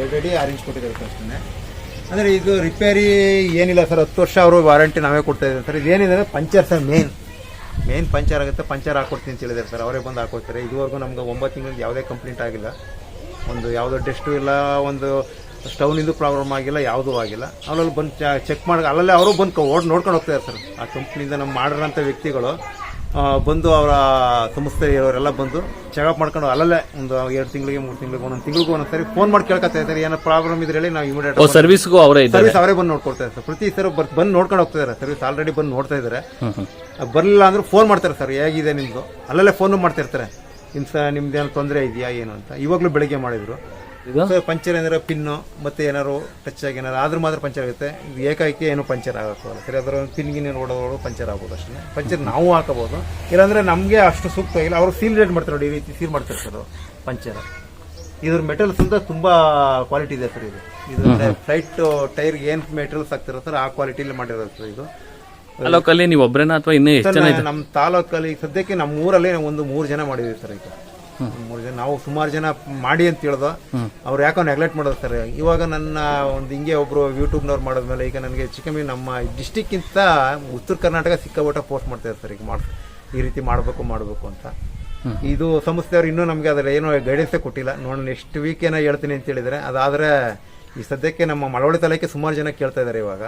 ಎರಡು ಅಡಿ ಆರು ಇಂಚ್ ಕೊಟ್ಟಿದ್ದಾರೆ ಸರ್ ಅಷ್ಟೇ. ಅಂದ್ರೆ ಇದು ರಿಪೇರಿ ಏನಿಲ್ಲ ಸರ್, ಹತ್ತು ವರ್ಷ ಅವರು ವಾರಂಟಿ ನಾವೇ ಕೊಡ್ತಾ ಇದ್ದಾರೆ ಸರ್. ಇದೇನಿದೆ ಅಂದ್ರೆ puncture sir main main puncture ಆಗುತ್ತೆ, ಪಂಚರ್ ಹಾಕ್ಕೊಡ್ತೀನಿ ಅಂತ ಹೇಳಿದ್ದಾರೆ ಸರ್. ಅವರೇ ಬಂದು ಹಾಕೊಡ್ತಾರೆ. ಇದುವರೆಗೂ ನಮ್ಗೆ ಒಂಬತ್ತು ತಿಂಗಳಿಗೆ ಯಾವುದೇ ಕಂಪ್ಲೇಂಟ್ ಆಗಿಲ್ಲ. ಒಂದು ಯಾವುದೋ ಡೆಸ್ಟು ಇಲ್ಲ, ಒಂದು ಸ್ಟವ್ನಿಂದು ಪ್ರಾಬ್ಲಮ್ ಆಗಿಲ್ಲ, ಯಾವುದೂ ಆಗಿಲ್ಲ. ಅವರಲ್ಲಿ ಬಂದು ಚೆಕ್ ಮಾಡಿ ಅಲ್ಲಲ್ಲೇ ಅವರು ಬಂದು ಓಡ್ ನೋಡ್ಕೊಂಡು ಹೋಗ್ತಾರೆ ಸರ್. ಆ ಕಂಪ್ನಿಯಿಂದ ನಮ್ಮ ಮಾಡಿರೋಂಥ ವ್ಯಕ್ತಿಗಳು ಬಂದು ಅವರ ಸಂಸ್ಥೆ ಇರೋರೆಲ್ಲ ಬಂದು ಚೆಕಪ್ ಮಾಡ್ಕೊಂಡು ಅಲ್ಲಲ್ಲೇ ಒಂದು ಎರಡು ತಿಂಗಳಿಗೆ ಮೂರು ತಿಂಗಳಿಗೆ ಒಂದೊಂದು ತಿಂಗಳಿಗೂ ಒಂದೊಂದ್ಸರಿ ಫೋನ್ ಮಾಡಿ ಕೇಳ್ಕೊತಾ ಇದ್ದಾರೆ. ಏನೋ ಪ್ರಾಬ್ಲಮ್ ಇದ್ರೆ ಹೇಳಿ ನಾವು ಇಮಿಡಿಯೇಟ್ ಸರ್ವಿಸ್ಗೂ ಅವರೇ ಇದ್ದಾರೆ? ಸರ್ವಿಸ್ ಅವರೇ ಬಂದು ನೋಡ್ಕೊಳ್ತಾರೆ ಸರ್ ಪ್ರತಿ ಸರ್ ಬಂದು ನೋಡ್ಕೊಂಡು ಹೋಗ್ತಿದ್ದಾರೆ ಸರ್ವಿಸ್ ಆಲ್ರೆಡಿ ಬಂದು ನೋಡ್ತಾ ಇದ್ದಾರೆ. ಬರಲಿಲ್ಲ ಅಂದ್ರೆ ಫೋನ್ ಮಾಡ್ತಾರೆ ಸರ್ ಹೇಗಿದೆ ನಿಮ್ದು? ಅಲ್ಲಲ್ಲೇ ಫೋನು ಮಾಡ್ತಿರ್ತಾರೆ. ಇರ್ತಾರೆ ಸ ನಿಮ್ದೇನು ತೊಂದರೆ ಇದೆಯಾ ಏನು ಅಂತ. ಇವಾಗಲೂ ಬೆಳಿಗ್ಗೆ ಮಾಡಿದ್ರು. ಇದು? ಪಂಚರ್ ಏನಾರ ಪಿನ್ನು ಮತ್ತೆ ಏನಾರು ಟಚ್ ಆಗಿ ಏನಾರು ಆದ್ರೂ ಮಾತ್ರ ಪಂಚರ್ ಆಗುತ್ತೆ. ಇದು ಏಕಾಏಕಿ ಏನು ಪಂಚರ್ ಆಗೋಲ್ಲ ಸರಿ ಅದರ ಪಿನ್ ಗಿನ್ ಓಡೋದು ಪಂಚರ್ ಆಗ್ಬೋದು ಅಷ್ಟೇ. ಪಂಚರ್ ನಾವು ಹಾಕಬಹುದು. ಇಲ್ಲಾಂದ್ರೆ ನಮಗೆ ಅಷ್ಟು ಸೂಕ್ತ ಇಲ್ಲ. ಅವರು ಸೀಲ್ ರೇಟ್ ಮಾಡ್ತಾರೆ ನೋಡಿ ಈ ರೀತಿ ಸೀಲ್ ಮಾಡ್ತಾರೆ ಸರ್ ಪಂಚರ್ ಇದ್ರ ಮೆಟೀರಿಯಲ್ಸ್ ಅಂತ ತುಂಬಾ ಕ್ವಾಲಿಟಿ ಇದೆ ಸರ್ ಇದು. ಇದು ಫ್ಲೈಟ್ ಟೈರ್ ಏನ್ ಮೆಟೀರಿಯಲ್ಸ್ ಆಗ್ತಿರೋ ಸರ್ ಆ ಕ್ವಾಲಿಟಿಲಿ ಮಾಡಿರೋದು ಸರ್ ಇದು. ತಾಲೂಕಲ್ಲಿ ನೀವು ಒಬ್ಬರೇನಾ ಅಥವಾ ಇನ್ನೂ ಎಷ್ಟು ಜನ ಇದೆ ನಮ್ಮ ತಾಲೂಕಲ್ಲಿ ಸದ್ಯಕ್ಕೆ ನಮ್ಮ ಊರಲ್ಲಿ ಒಂದು ಮೂರು ಜನ ಮಾಡಿದೀವಿ ಸರ್ ಈಗ. ಮೂರು ಜನ ನಾವು ಸುಮಾರು ಜನ ಮಾಡಿ ಅಂತ ಹೇಳ್ದೋ. ಅವ್ರು ಯಾಕೋ ನೆಗ್ಲೆಕ್ಟ್ ಸರ್. ಇವಾಗ ನನ್ನ ಒಂದು ಹಿಂಗೆ ಒಬ್ರು ಯೂಟ್ಯೂಬ್ನವ್ರು ಮಾಡಿದ್ಮೇಲೆ ಈಗ ನನಗೆ ಚಿಕ್ಕಮ್ಮಿ ನಮ್ಮ ಡಿಸ್ಟಿಕ್ಕಿಂತ ಉತ್ತರ ಕರ್ನಾಟಕ ಸಿಕ್ಕಾಪಟ್ಟೆ ಪೋಸ್ಟ್ ಮಾಡ್ತಾ ಸರ್ ಈಗ ಮಾಡ್ ಈ ರೀತಿ ಮಾಡಬೇಕು ಮಾಡಬೇಕು ಅಂತ. ಇದು ಸಂಸ್ಥೆಯವ್ರು ಇನ್ನೂ ನಮಗೆ ಅದರ ಏನೋ ಗೈಡೆನ್ಸೇ ಕೊಟ್ಟಿಲ್ಲ. ನೋಡೋಣ ನೆಕ್ಸ್ಟ್ ವೀಕ್ ಏನೋ ಹೇಳ್ತೀನಿ ಅಂತ ಹೇಳಿದರೆ. ಅದಾದರೆ ಈ ಸದ್ಯಕ್ಕೆ ನಮ್ಮ ಮಳವಳ್ಳಿ ತಾಲೂಕಿಗೆ ಸುಮಾರು ಜನ ಕೇಳ್ತಾ ಇದ್ದಾರೆ ಇವಾಗ.